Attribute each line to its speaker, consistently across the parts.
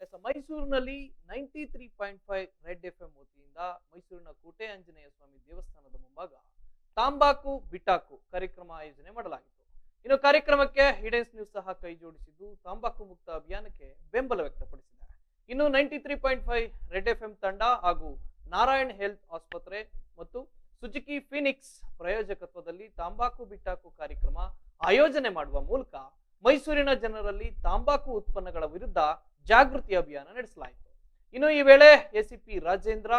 Speaker 1: S, ಮೈಸೂರಿನಲ್ಲಿ ninety three point five Red FM M ವತಿಯಿಂದ ಮೈಸೂರಿನ ಕೋಟೆ ಆಂಜನೇಯ ಸ್ವಾಮಿ ದೇವಸ್ಥಾನದ ಮುಂಭಾಗ ತಾಂಬಾಕು, ಬಿಟಾಕು ಕಾರ್ಯಕ್ರಮ ಆಯೋಜನೆ ಮಾಡಲಾಗಿತ್ತು. ಇನ್ನು ಕಾರ್ಯಕ್ರಮಕ್ಕೆ ಹಿಡೆನ್ಸ್ ನ್ಯೂಸ್ ಸಹ ಕೈ ಜೋಡಿಸಿದ್ದು ತಾಂಬಾಕು ಮುಕ್ತ ಅಭಿಯಾನಕ್ಕೆ ಬೆಂಬಲ ವ್ಯಕ್ತಪಡಿಸಿದ್ದಾರೆ ಇನ್ನು ninety three point five Red FM M ತಂಡ ಹಾಗೂ ನಾರಾಯಣ್ ಹೆಲ್ತ್ ಆಸ್ಪತ್ರೆ ಮತ್ತು ಸುಜುಕಿ ಫಿನಿಕ್ಸ್ ಪ್ರಾಯೋಜಕತ್ವದಲ್ಲಿ ತಾಂಬಾಕು ಬಿಟ್ಟಾಕು ಕಾರ್ಯಕ್ರಮ ಆಯೋಜನೆ ಮಾಡುವ ಮೂಲಕ ಮೈಸೂರಿನ ಜನರಲ್ಲಿ ತಾಂಬಾಕು ಉತ್ಪನ್ನಗಳ ವಿರುದ್ಧ ಜಾಗೃತಿ ಅಭಿಯಾನ ನಡೆಸಲಾಯಿತು. ಇನ್ನು ಈ ವೇಳೆ ಎಸಿಪಿ ರಾಜೇಂದ್ರ,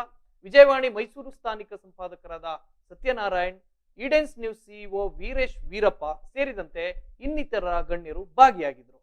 Speaker 1: ವಿಜಯವಾಣಿ ಮೈಸೂರು ಸ್ಥಾನಿಕ ಸಂಪಾದಕರಾದ Satyanarayan, Edens News CEO Veeresh Veerappa ಸೇರಿದಂತೆ ಇನ್ನಿತರ ಗಣ್ಯರು ಭಾಗಿಯಾಗಿದ್ದರು.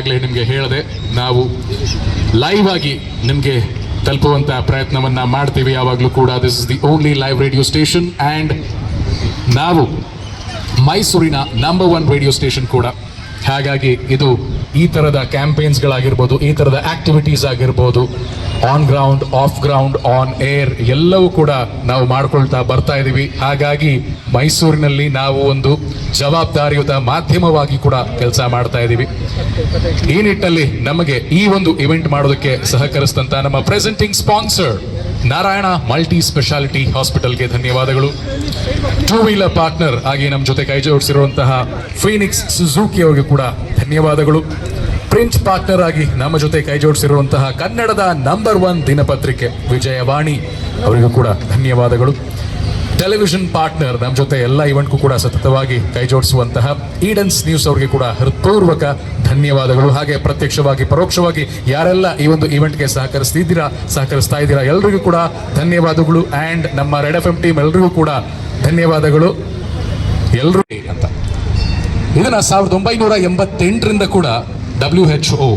Speaker 2: ಅಂತಾಗಲೇ ನಿಮಗೆ ಹೇಳಿದೆ ನಾವು ಲೈವ್ ಆಗಿ ನಿಮಗೆ ತಲುಪುವಂತಹ ಪ್ರಯತ್ನವನ್ನ ಮಾಡ್ತೀವಿ. ಯಾವಾಗಲೂ ಕೂಡ this is the only live radio station and ನಾವು ಮೈಸೂರಿನ ನಂಬರ್ ಒನ್ ರೇಡಿಯೋ ಸ್ಟೇಷನ್ ಕೂಡ. ಹಾಗಾಗಿ ಇದು ಈ ಥರದ ಕ್ಯಾಂಪೇನ್ಸ್ಗಳಾಗಿರ್ಬೋದು ಈ ಥರದ ಆಕ್ಟಿವಿಟೀಸ್ ಆಗಿರ್ಬೋದು on ground off ground on air ಎಲ್ಲವೂ ಕೂಡ ನಾವು ಮಾಡ್ಕೊಳ್ತಾ ಬರ್ತಾ ಇದ್ದೀವಿ ಹಾಗಾಗಿ ಮೈಸೂರಿನಲ್ಲಿ ನಾವು ಒಂದು ಜವಾಬ್ದಾರಿಯುತ ಮಾಧ್ಯಮವಾಗಿ ಕೂಡ ಕೆಲಸ ಮಾಡ್ತಾ ಇದ್ದೀವಿ ಈ ನಿಟ್ಟಲ್ಲಿ ನಮಗೆ ಈ ಒಂದು ಇವೆಂಟ್ ಮಾಡೋದಕ್ಕೆ ಸಹಕರಿಸಿದಂತ ನಮ್ಮ presenting sponsor Narayana multi speciality ಹಾಸ್ಪಿಟಲ್ಗೆ ಧನ್ಯವಾದಗಳು. ಟೂ ವೀಲರ್ ಪಾರ್ಟ್ನರ್ ಆಗಿ ನಮ್ಮ ಜೊತೆ ಕೈ ಜೋಡಿಸಿರುವಂತಹ ಫೀನಿಕ್ಸ್ ಸುಜುಕಿ ಅವರಿಗೆ ಕೂಡ ಧನ್ಯವಾದಗಳು. ಪ್ರಿಂಟ್ ಪಾರ್ಟ್ನರ್ ಆಗಿ ನಮ್ಮ ಜೊತೆ ಕೈ ಜೋಡಿಸಿರುವಂತಹ ಕನ್ನಡದ ನಂಬರ್ ಒನ್ ದಿನಪತ್ರಿಕೆ ವಿಜಯವಾಣಿ. ಅವರಿಗೂ ಕೂಡ ಧನ್ಯವಾದಗಳು. ಟೆಲಿವಿಷನ್ ಪಾರ್ಟ್ನರ್ ನಮ್ಮ ಜೊತೆ ಎಲ್ಲ ಇವೆಂಟ್ಗೂ ಕೂಡ ಸತತವಾಗಿ ಕೈ ಜೋಡಿಸುವಂತಹ ಈಡನ್ಸ್ ನ್ಯೂಸ್ ಅವರಿಗೆ ಕೂಡ ಹೃತ್ಪೂರ್ವಕ ಧನ್ಯವಾದಗಳು. ಹಾಗೆ ಪ್ರತ್ಯಕ್ಷವಾಗಿ, ಪರೋಕ್ಷವಾಗಿ ಯಾರೆಲ್ಲ ಈ ಒಂದು ಈವೆಂಟ್ಗೆ ಸಹಕರಿಸ್ತಿದ್ದೀರಾ, ಸಹಕರಿಸ್ತಾ ಇದ್ದೀರಾ ಎಲ್ರಿಗೂ ಕೂಡ ಧನ್ಯವಾದಗಳು. ಆ್ಯಂಡ್ ನಮ್ಮ ರೆಡ್ ಎಫ್ ಎಂ ಟೀಮ್ ಎಲ್ರಿಗೂ ಕೂಡ ಧನ್ಯವಾದಗಳು. ಎಲ್ಲರೂ ಅಂತ. ಇದನ್ನು ಸಾವಿರದ ಒಂಬೈನೂರ ಎಂಬತ್ತೆಂಟರಿಂದ ಕೂಡ ಡಬ್ಲ್ಯೂ ಎಚ್ ಒ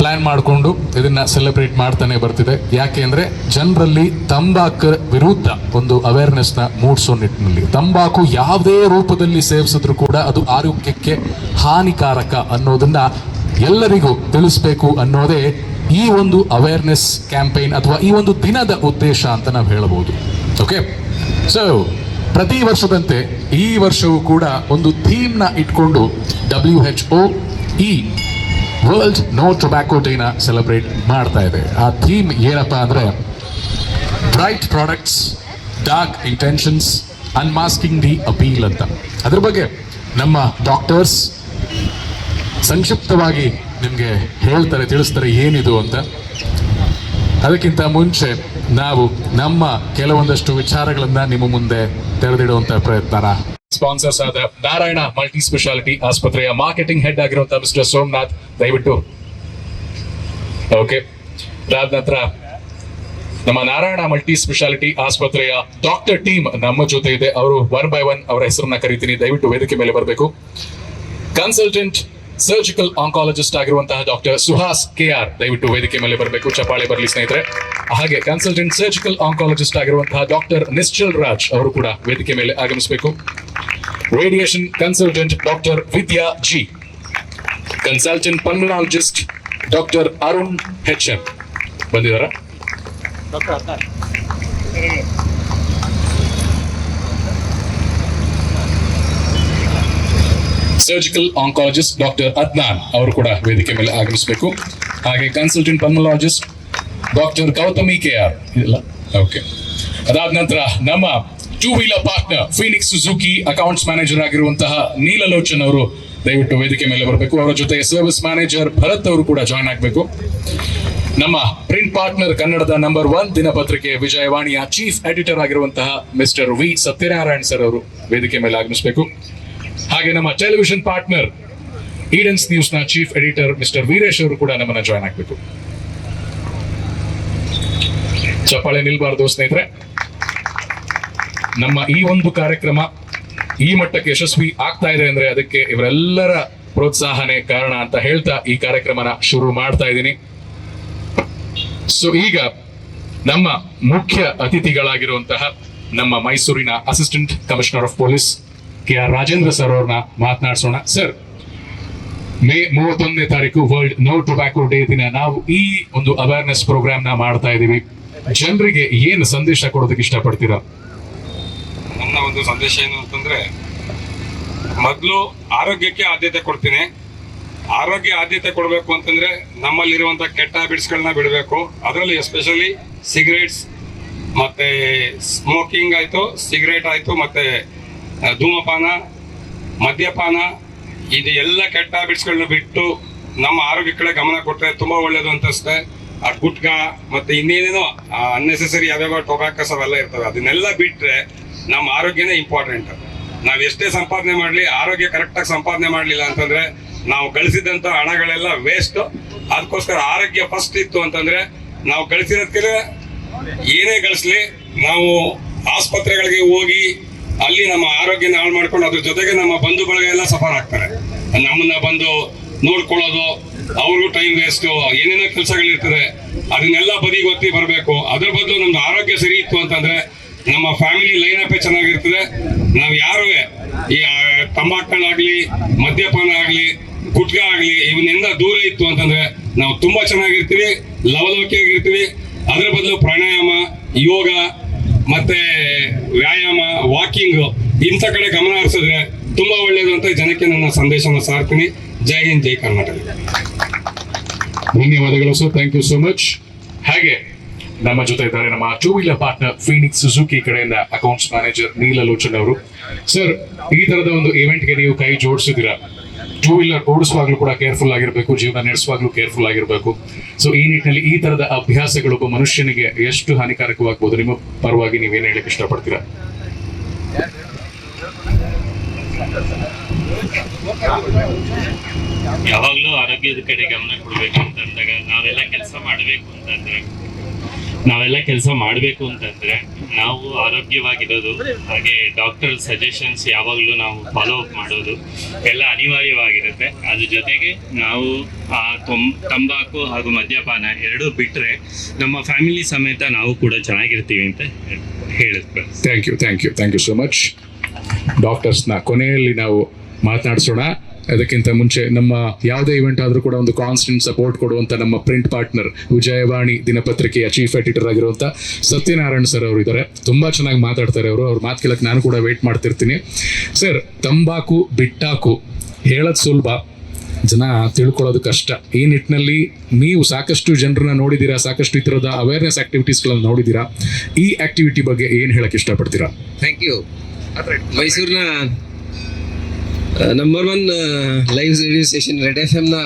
Speaker 2: ಪ್ಲ್ಯಾನ್ ಮಾಡಿಕೊಂಡು ಇದನ್ನು ಸೆಲೆಬ್ರೇಟ್ ಮಾಡ್ತಾನೆ ಬರ್ತಿದೆ. ಯಾಕೆ ಅಂದರೆ ಜನರಲ್ಲಿ ತಂಬಾಕು ವಿರುದ್ಧ ಒಂದು ಅವೇರ್ನೆಸ್ನ ಮೂಡಿಸೋ ನಿಟ್ಟಿನಲ್ಲಿ. ತಂಬಾಕು ಯಾವುದೇ ರೂಪದಲ್ಲಿ ಸೇವಿಸಿದ್ರು ಕೂಡ ಅದು ಆರೋಗ್ಯಕ್ಕೆ ಹಾನಿಕಾರಕ ಅನ್ನೋದನ್ನು ಎಲ್ಲರಿಗೂ ತಿಳಿಸ್ಬೇಕು ಅನ್ನೋದೇ ಈ ಒಂದು ಅವೇರ್ನೆಸ್ ಕ್ಯಾಂಪೇನ್ ಅಥವಾ ಈ ಒಂದು ದಿನದ ಉದ್ದೇಶ ಅಂತ ನಾವು ಹೇಳಬಹುದು ಓಕೆ ಸೊ ಪ್ರತಿ ವರ್ಷದಂತೆ ಈ ವರ್ಷವೂ ಕೂಡ ಒಂದು ಥೀಮ್ನ ಇಟ್ಕೊಂಡು ಡಬ್ಲ್ಯೂ ಎಚ್ ಒ ಇ ವರ್ಲ್ಡ್ ನೋ ಟೊಬ್ಯಾಕೋ ಡೇನ ಸೆಲೆಬ್ರೇಟ್ ಮಾಡ್ತಾ ಇದೆ. ಆ ಥೀಮ್ ಏನಪ್ಪ ಅಂದರೆ bright products dark intentions unmasking the appeal ಅಂತ. ಅದ್ರ ಬಗ್ಗೆ ನಮ್ಮ ಡಾಕ್ಟರ್ಸ್ ಸಂಕ್ಷಿಪ್ತವಾಗಿ ನಿಮಗೆ ಹೇಳ್ತಾರೆ, ತಿಳಿಸ್ತಾರೆ ಏನಿದು ಅಂತ. ಅದಕ್ಕಿಂತ ಮುಂಚೆ ನಾವು ನಮ್ಮ ಕೆಲವೊಂದಷ್ಟು ವಿಚಾರಗಳನ್ನ ನಿಮ್ಮ ಮುಂದೆ ತೆರೆದಿಡುವಂತ ಪ್ರಯತ್ನ ಸ್ಪಾನ್ಸರ್ಸ್ ಆದ ನಾರಾಯಣ ಮಲ್ಟಿ ಸ್ಪೆಷಾಲಿಟಿ ಆಸ್ಪತ್ರೆಯ ಮಾರ್ಕೆಟಿಂಗ್ ಹೆಡ್ ಆಗಿರುವಂತಹ ಮಿಸ್ಟರ್ ಸೋಮನಾಥ್, ದಯವಿಟ್ಟು. ಓಕೆ ಅದಾದ ನಂತರ ನಮ್ಮ ನಾರಾಯಣ ಮಲ್ಟಿ ಸ್ಪೆಷಾಲಿಟಿ ಆಸ್ಪತ್ರೆಯ ಡಾಕ್ಟರ್ ಟೀಮ್ ನಮ್ಮ ಜೊತೆ ಇದೆ. ಅವರು ಒನ್ ಬೈ ಒನ್ ಅವರ ಹೆಸರನ್ನ ಕರಿತೀನಿ. ದಯವಿಟ್ಟು ವೇದಿಕೆ ಮೇಲೆ ಬರಬೇಕು. ಕನ್ಸಲ್ಟೆಂಟ್ ಸರ್ಜಿಕಲ್ ಆಂಕಾಲಜಿಸ್ಟ್ ಆಗಿರುವಂತಹ ಡಾಕ್ಟರ್ ಸುಹಾಸ್ ಕೆ ಆರ್ ದಯವಿಟ್ಟು ವೇದಿಕೆ ಮೇಲೆ ಬರಬೇಕು ಚಪಾಳೆ ಬರಲಿ ಸ್ನೇಹಿತರೆ. ಹಾಗೆ ಕನ್ಸಲ್ಟೆಂಟ್ ಸರ್ಜಿಕಲ್ ಆಂಕಾಲಜಿಸ್ಟ್ ಆಗಿರುವಂತಹ ಡಾಕ್ಟರ್ ನಿಶ್ಚಲ್ ರಾಜ್ ಅವರು ಕೂಡ ವೇದಿಕೆ ಮೇಲೆ ಆಗಮಿಸಬೇಕು. Radiation consultant doctor Vidya G consultant pulmonologist doctor Arun H M ಬಂದಿದ್ದಾರಾ? Surgical oncologist doctor Adnan ಅವರು ಕೂಡ ವೇದಿಕೆ ಮೇಲೆ ಆಗಮಿಸಬೇಕು. ಹಾಗೆ consultant pulmonologist doctor Gautami K R ಇಲ್ಲ? ಓಕೆ ಅದಾದ ನಂತರ ನಮ್ಮ two wheeler partner Phoenix Suzuki accounts manager ಆಗಿರುವಂತಹ ನೀಲಲೋಚನ್ ಅವರು ದಯವಿಟ್ಟು ವೇದಿಕೆ ಮೇಲೆ ಬರಬೇಕು. ಅವರ ಜೊತೆ ಸರ್ವಿಸ್ ಮ್ಯಾನೇಜರ್ ಭರತ್ ಅವರು ಕೂಡ ಜಾಯ್ನ್ ಆಗಬೇಕು. ನಮ್ಮ ಪ್ರಿಂಟ್ ಪಾರ್ಟ್ನರ್ ಕನ್ನಡದ ನಂಬರ್ ಒನ್ ದಿನಪತ್ರಿಕೆ ವಿಜಯವಾಣಿಯ ಚೀಫ್ ಎಡಿಟರ್ ಆಗಿರುವಂತಹ ಮಿಸ್ಟರ್ ವಿ ಸತ್ಯನಾರಾಯಣ್ ಸರ್ ಅವರು ವೇದಿಕೆ ಮೇಲೆ ಆಗಮಿಸಬೇಕು. ಹಾಗೆ ನಮ್ಮ ಟೆಲಿವಿಷನ್ ಪಾರ್ಟ್ನರ್ ಈಡನ್ಸ್ ನ್ಯೂಸ್ನ ಚೀಫ್ ಎಡಿಟರ್ ಮಿಸ್ಟರ್ ವೀರೇಶ್ ಅವರು ಕೂಡ ನಮ್ಮನ್ನ ಜಾಯ್ನ್ ಆಗ್ಬೇಕು. ಚಪ್ಪಾಳೆ ನಿಲ್ಬಾರ್ದು ಸ್ನೇಹಿತರೆ. ನಮ್ಮ ಈ ಒಂದು ಕಾರ್ಯಕ್ರಮ ಈ ಮಟ್ಟಕ್ಕೆ ಯಶಸ್ವಿ ಆಗ್ತಾ ಇದೆ ಅಂದ್ರೆ ಅದಕ್ಕೆ ಇವರೆಲ್ಲರ ಪ್ರೋತ್ಸಾಹನೆ ಕಾರಣ ಅಂತ ಹೇಳ್ತಾ ಈ ಕಾರ್ಯಕ್ರಮನ ಶುರು ಮಾಡ್ತಾ ಇದ್ದೀನಿ. ಸೊ ಈಗ ನಮ್ಮ ಮುಖ್ಯ ಅತಿಥಿಗಳಾಗಿರುವಂತಹ ನಮ್ಮ ಮೈಸೂರಿನ assistant commissioner of police K R Rajendra sir ಅವ್ರನ್ನ ಮಾತನಾಡಿಸೋಣ. ಸರ್, ಮೇ ಮೂವತ್ತೊಂದನೇ ತಾರೀಕು ವರ್ಲ್ಡ್ ನೋ ಟೊಬ್ಯಾಕೋ ಡೇ ದಿನ ನಾವು ಈ ಒಂದು ಅವೇರ್ನೆಸ್ ಪ್ರೋಗ್ರಾಮ್ನ ಮಾಡ್ತಾ ಇದೀವಿ ಜನರಿಗೆ ಏನು ಸಂದೇಶ ಕೊಡೋದಕ್ಕೆ ಇಷ್ಟಪಡ್ತೀರಾ?
Speaker 3: ನನ್ನ ಒಂದು ಸಂದೇಶ ಏನು ಅಂತಂದ್ರೆ, ಮೊದಲು ಆರೋಗ್ಯಕ್ಕೆ ಆದ್ಯತೆ ಕೊಡ್ತೀನಿ. ಆರೋಗ್ಯ ಆದ್ಯತೆ ಕೊಡಬೇಕು ಅಂತಂದ್ರೆ ನಮ್ಮಲ್ಲಿರುವಂತ ಕೆಟ್ಟ ಹ್ಯಾಬಿಟ್ಸ್ಗಳನ್ನ ಬಿಡಬೇಕು. ಅದರಲ್ಲಿ ಎಸ್ಪೆಷಲಿ ಸಿಗರೇಟ್ಸ್ ಮತ್ತೆ ಸ್ಮೋಕಿಂಗ್ ಆಯ್ತು ಸಿಗರೇಟ್ ಆಯ್ತು, ಮತ್ತೆ ಧೂಮಪಾನ, ಮದ್ಯಪಾನ, ಇದು ಎಲ್ಲ ಕೆಟ್ಟ ಹ್ಯಾಬಿಟ್ಸ್ಗಳನ್ನ ಬಿಟ್ಟು ನಮ್ಮ ಆರೋಗ್ಯ ಕಡೆ ಗಮನ ಕೊಟ್ಟರೆ ತುಂಬಾ ಒಳ್ಳೆಯದು ಅಂತಸ್ತೆ ಆ ಗುಟ್ಕಾ ಮತ್ತೆ ಇನ್ನೇನೇನೋ ಅನ್ನೆಸೆಸರಿ ಯಾವ್ಯಾವ ಟೊಬ್ಯಾಕಸ್ ಅವೆಲ್ಲ ಇರ್ತವೆ. ಅದನ್ನೆಲ್ಲ ಬಿಟ್ರೆ ನಮ್ಮ ಆರೋಗ್ಯನೇ ಇಂಪಾರ್ಟೆಂಟ್ ನಾವು ಎಷ್ಟೇ ಸಂಪಾದನೆ ಮಾಡ್ಲಿ, ಆರೋಗ್ಯ ಕರೆಕ್ಟಾಗಿ ಸಂಪಾದನೆ ಮಾಡಲಿಲ್ಲ ಅಂತಂದ್ರೆ ನಾವು ಗಳಿಸಿದಂತ ಹಣಗಳೆಲ್ಲ ವೇಸ್ಟ್ ಅದಕ್ಕೋಸ್ಕರ ಆರೋಗ್ಯ ಫಸ್ಟ್ ಇತ್ತು ಅಂತಂದ್ರೆ ನಾವು ಗಳಿಸಿರೋದಕ್ಕೆ ಏನೇ ಗಳಿಸ್ಲಿ, ನಾವು ಆಸ್ಪತ್ರೆಗಳಿಗೆ ಹೋಗಿ ಅಲ್ಲಿ ನಮ್ಮ ಆರೋಗ್ಯನ ಹಾಳು ಮಾಡ್ಕೊಂಡು ಅದ್ರ ಜೊತೆಗೆ ನಮ್ಮ ಬಂಧು ಬಳಗ ಎಲ್ಲ ಸಫರ್ ಆಗ್ತಾರೆ. ನಮ್ಮನ್ನ ಬಂದು ನೋಡ್ಕೊಳ್ಳೋದು, ಅವ್ರಿಗೂ ಟೈಮ್ ವೇಸ್ಟ್ ಏನೇನೋ ಕೆಲಸಗಳಿರ್ತದೆ ಅದನ್ನೆಲ್ಲ ಬದಿ ಒತ್ತಿ ಬರಬೇಕು. ಅದ್ರ ಬದಲು ನಮ್ದು ಆರೋಗ್ಯ ಸರಿ ಇತ್ತು ಅಂತಂದ್ರೆ ನಮ್ಮ ಫ್ಯಾಮಿಲಿ ಲೈನ್ ಅಪೇ ಚೆನ್ನಾಗಿರ್ತದೆ. ನಾವು ಯಾರು ಈ ತಂಬಾಕುಗಳಾಗ್ಲಿ ಮದ್ಯಪಾನ ಆಗ್ಲಿ, ಗುಟ್ಕಾ ಆಗ್ಲಿ ಇವನ್ನಿಂದ ದೂರ ಇತ್ತು ಅಂತಂದ್ರೆ ನಾವು ತುಂಬಾ ಚೆನ್ನಾಗಿರ್ತೀವಿ, ಲವಲವಿಕೆಯಾಗಿರ್ತೀವಿ. ಅದ್ರ ಬದಲು ಪ್ರಾಣಾಯಾಮ, ಯೋಗ ಮತ್ತೆ ವ್ಯಾಯಾಮ ವಾಕಿಂಗ್ ಇಂಥ ಕಡೆ ಗಮನ ಹರಿಸಿದ್ರೆ ತುಂಬಾ ಒಳ್ಳೇದು ಅಂತ ಜನಕ್ಕೆ ನನ್ನ ಸಂದೇಶವನ್ನು ಸಾರ್ತೀನಿ. ಜೈ ಹಿಂದ್, ಜೈ ಕರ್ನಾಟಕ.
Speaker 2: ಧನ್ಯವಾದಗಳು sir thank you so much ಹಾಗೆ ನಮ್ಮ ಜೊತೆ ಇದ್ದಾರೆ ನಮ್ಮ two wheeler partner Phoenix Suzuki ಕಡೆಯಿಂದ ಅಕೌಂಟ್ಸ್ ಮ್ಯಾನೇಜರ್ ನೀಲಲೋಚನ್ ಅವರು. ಸರ್ ಈ ತರದ ಒಂದು ಇವೆಂಟ್ಗೆ ನೀವು ಕೈ ಜೋಡಿಸಿದ್ದೀರಾ? ಟೂ ವೀಲರ್ ಓಡಿಸುವಾಗ್ಲೂ ಕೂಡ ಕೇರ್ಫುಲ್ ಆಗಿರಬೇಕು, ಜೀವನ ನಡೆಸುವಾಗ್ಲೂ ಕೇರ್ಫುಲ್ ಆಗಿರಬೇಕು. ಸೊ ಈ ನಿಟ್ಟಿನಲ್ಲಿ ಈ ತರದ ಅಭ್ಯಾಸಗಳು ಒಬ್ಬ ಮನುಷ್ಯನಿಗೆ ಎಷ್ಟು ಹಾನಿಕಾರಕವಾಗಬಹುದು ನಿಮ್ಮ ಪರವಾಗಿ ನೀವೇನು ಹೇಳಕ್ ಇಷ್ಟಪಡ್ತೀರಾ?
Speaker 4: ಯಾವಾಗಲೂ ಆರೋಗ್ಯದ ಕಡೆ ಗಮನ ಕೊಡಬೇಕು ಅಂತ ಅಂದಾಗ ನಾವೆಲ್ಲ ಕೆಲಸ ಮಾಡಬೇಕು ಅಂತಂದ್ರೆ ನಾವೆಲ್ಲ ಕೆಲಸ ಮಾಡಬೇಕು ಅಂತಂದ್ರೆ ನಾವು ಆರೋಗ್ಯವಾಗಿರೋದು, ಹಾಗೆ ಡಾಕ್ಟರ್ ಸಜೆಷನ್ಸ್ ಯಾವಾಗಲೂ ನಾವು ಫಾಲೋ ಅಪ್ ಮಾಡೋದು ಎಲ್ಲ ಅನಿವಾರ್ಯವಾಗಿರುತ್ತೆ. ಅದ್ರ ಜೊತೆಗೆ ನಾವು ಆ ತಂಬಾಕು ಹಾಗೂ ಮದ್ಯಪಾನ ಎರಡೂ ಬಿಟ್ಟರೆ ನಮ್ಮ ಫ್ಯಾಮಿಲಿ ಸಮೇತ ನಾವು ಕೂಡ ಚೆನ್ನಾಗಿರ್ತೀವಿ ಅಂತ ಹೇಳಿದ್ರು
Speaker 2: thank you thank you thank you so much ಡಾಕ್ಟರ್ಸ್ನ ಕೊನೆಯಲ್ಲಿ ನಾವು ಮಾತನಾಡಿಸೋಣ. ಅದಕ್ಕಿಂತ ಮುಂಚೆ ನಮ್ಮ ಯಾವುದೇ ಇವೆಂಟ್ ಆದರೂ ಕೂಡ ಒಂದು ಕಾನ್ಸ್ಟೆಂಟ್ ಸಪೋರ್ಟ್ ಕೊಡುವಂತ ನಮ್ಮ ಪ್ರಿಂಟ್ ಪಾರ್ಟ್ನರ್ ವಿಜಯವಾಣಿ ದಿನಪತ್ರಿಕೆಯ ಚೀಫ್ ಎಡಿಟರ್ ಆಗಿರುವಂತ ಸತ್ಯನಾರಾಯಣ್ ಸರ್ ಅವರು ಇದ್ದಾರೆ. ತುಂಬಾ ಚೆನ್ನಾಗಿ ಮಾತಾಡ್ತಾರೆ ಅವರು. ಅವ್ರ ಮಾತು ಕೇಳಕ್ಕೆ ನಾನು ಕೂಡ ವೇಟ್ ಮಾಡ್ತಿರ್ತೀನಿ. ಸರ್ ತಂಬಾಕು ಬಿಟ್ಟಾಕು ಹೇಳೋದು ಸುಲಭ. ಜನ ತಿಳ್ಕೊಳ್ಳೋದು ಕಷ್ಟ. ಈ ನಿಟ್ಟಿನಲ್ಲಿ ನೀವು ಸಾಕಷ್ಟು ಜನರನ್ನ ನೋಡಿದ್ದೀರಾ ಸಾಕಷ್ಟು ಇತರದ ಥರದ ಅವೇರ್ನೆಸ್ ಆಕ್ಟಿವಿಟೀಸ್ಗಳನ್ನ ನೋಡಿದ್ದೀರಾ ಈ ಆಕ್ಟಿವಿಟಿ ಬಗ್ಗೆ ಏನು ಹೇಳಕ್ ಇಷ್ಟಪಡ್ತೀರಾ?
Speaker 5: ಥ್ಯಾಂಕ್ ಯು ಮೈಸೂರಿನ number one live radio station red F ಎಮ್ನ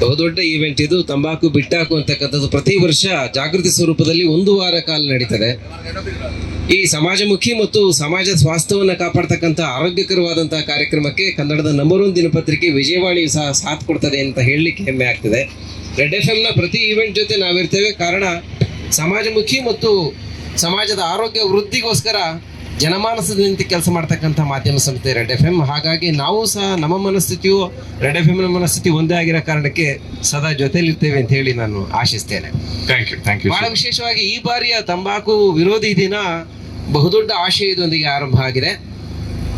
Speaker 5: ಬಹುದೊಡ್ಡ ಈವೆಂಟ್ ಇದು. ತಂಬಾಕು, ಬಿಟ್ಟಾಕು ಅಂತಕ್ಕಂಥದ್ದು ಪ್ರತಿ ವರ್ಷ ಜಾಗೃತಿ ಸ್ವರೂಪದಲ್ಲಿ ಒಂದು ವಾರ ಕಾಲ ನಡೀತದೆ. ಈ ಸಮಾಜಮುಖಿ ಮತ್ತು ಸಮಾಜ ಸ್ವಾಸ್ಥ್ಯವನ್ನು ಕಾಪಾಡ್ತಕ್ಕಂಥ ಆರೋಗ್ಯಕರವಾದಂತಹ ಕಾರ್ಯಕ್ರಮಕ್ಕೆ ಕನ್ನಡದ ನಂಬರ್ ಒನ್ ದಿನಪತ್ರಿಕೆ ವಿಜಯವಾಣಿಯು ಸಹ ಸಾಥ್ ಕೊಡ್ತದೆ ಅಂತ ಹೇಳಲಿಕ್ಕೆ ಹೆಮ್ಮೆ ಆಗ್ತದೆ. ರೆಡ್ ಎಫ್ ಎಮ್ನ ಪ್ರತಿ ಈವೆಂಟ್ ಜೊತೆ ನಾವಿರ್ತೇವೆ. ಕಾರಣ ಸಮಾಜಮುಖಿ ಮತ್ತು ಸಮಾಜದ ಆರೋಗ್ಯ ವೃದ್ಧಿಗೋಸ್ಕರ ಜನಮಾನಸದ ನಿಂತು ಕೆಲಸ ಮಾಡ್ತಕ್ಕಂಥ ಮಾಧ್ಯಮ ಸಂಸ್ಥೆ ರೆಡ್ ಎಫ್ ಎಂ ಹಾಗಾಗಿ ನಾವು ಸಹ ನಮ್ಮ ಮನಸ್ಥಿತಿಯು ರೆಡ್ ಎಫ್ ಎಮ್ನ ಮನಸ್ಥಿತಿ ಒಂದೇ ಆಗಿರೋ ಕಾರಣಕ್ಕೆ ಸದಾ ಜೊತೆಯಲ್ಲಿರ್ತೇವೆ ಅಂತ ಹೇಳಿ ನಾನು ಆಶಿಸ್ತೇನೆ.
Speaker 2: ಥ್ಯಾಂಕ್ ಯು ಥ್ಯಾಂಕ್ ಯು
Speaker 5: ಬಹಳ ವಿಶೇಷವಾಗಿ ಈ ಬಾರಿಯ ತಂಬಾಕು ವಿರೋಧಿ ದಿನ ಬಹುದೊಡ್ಡ ಆಶಯದೊಂದಿಗೆ ಆರಂಭ ಆಗಿದೆ.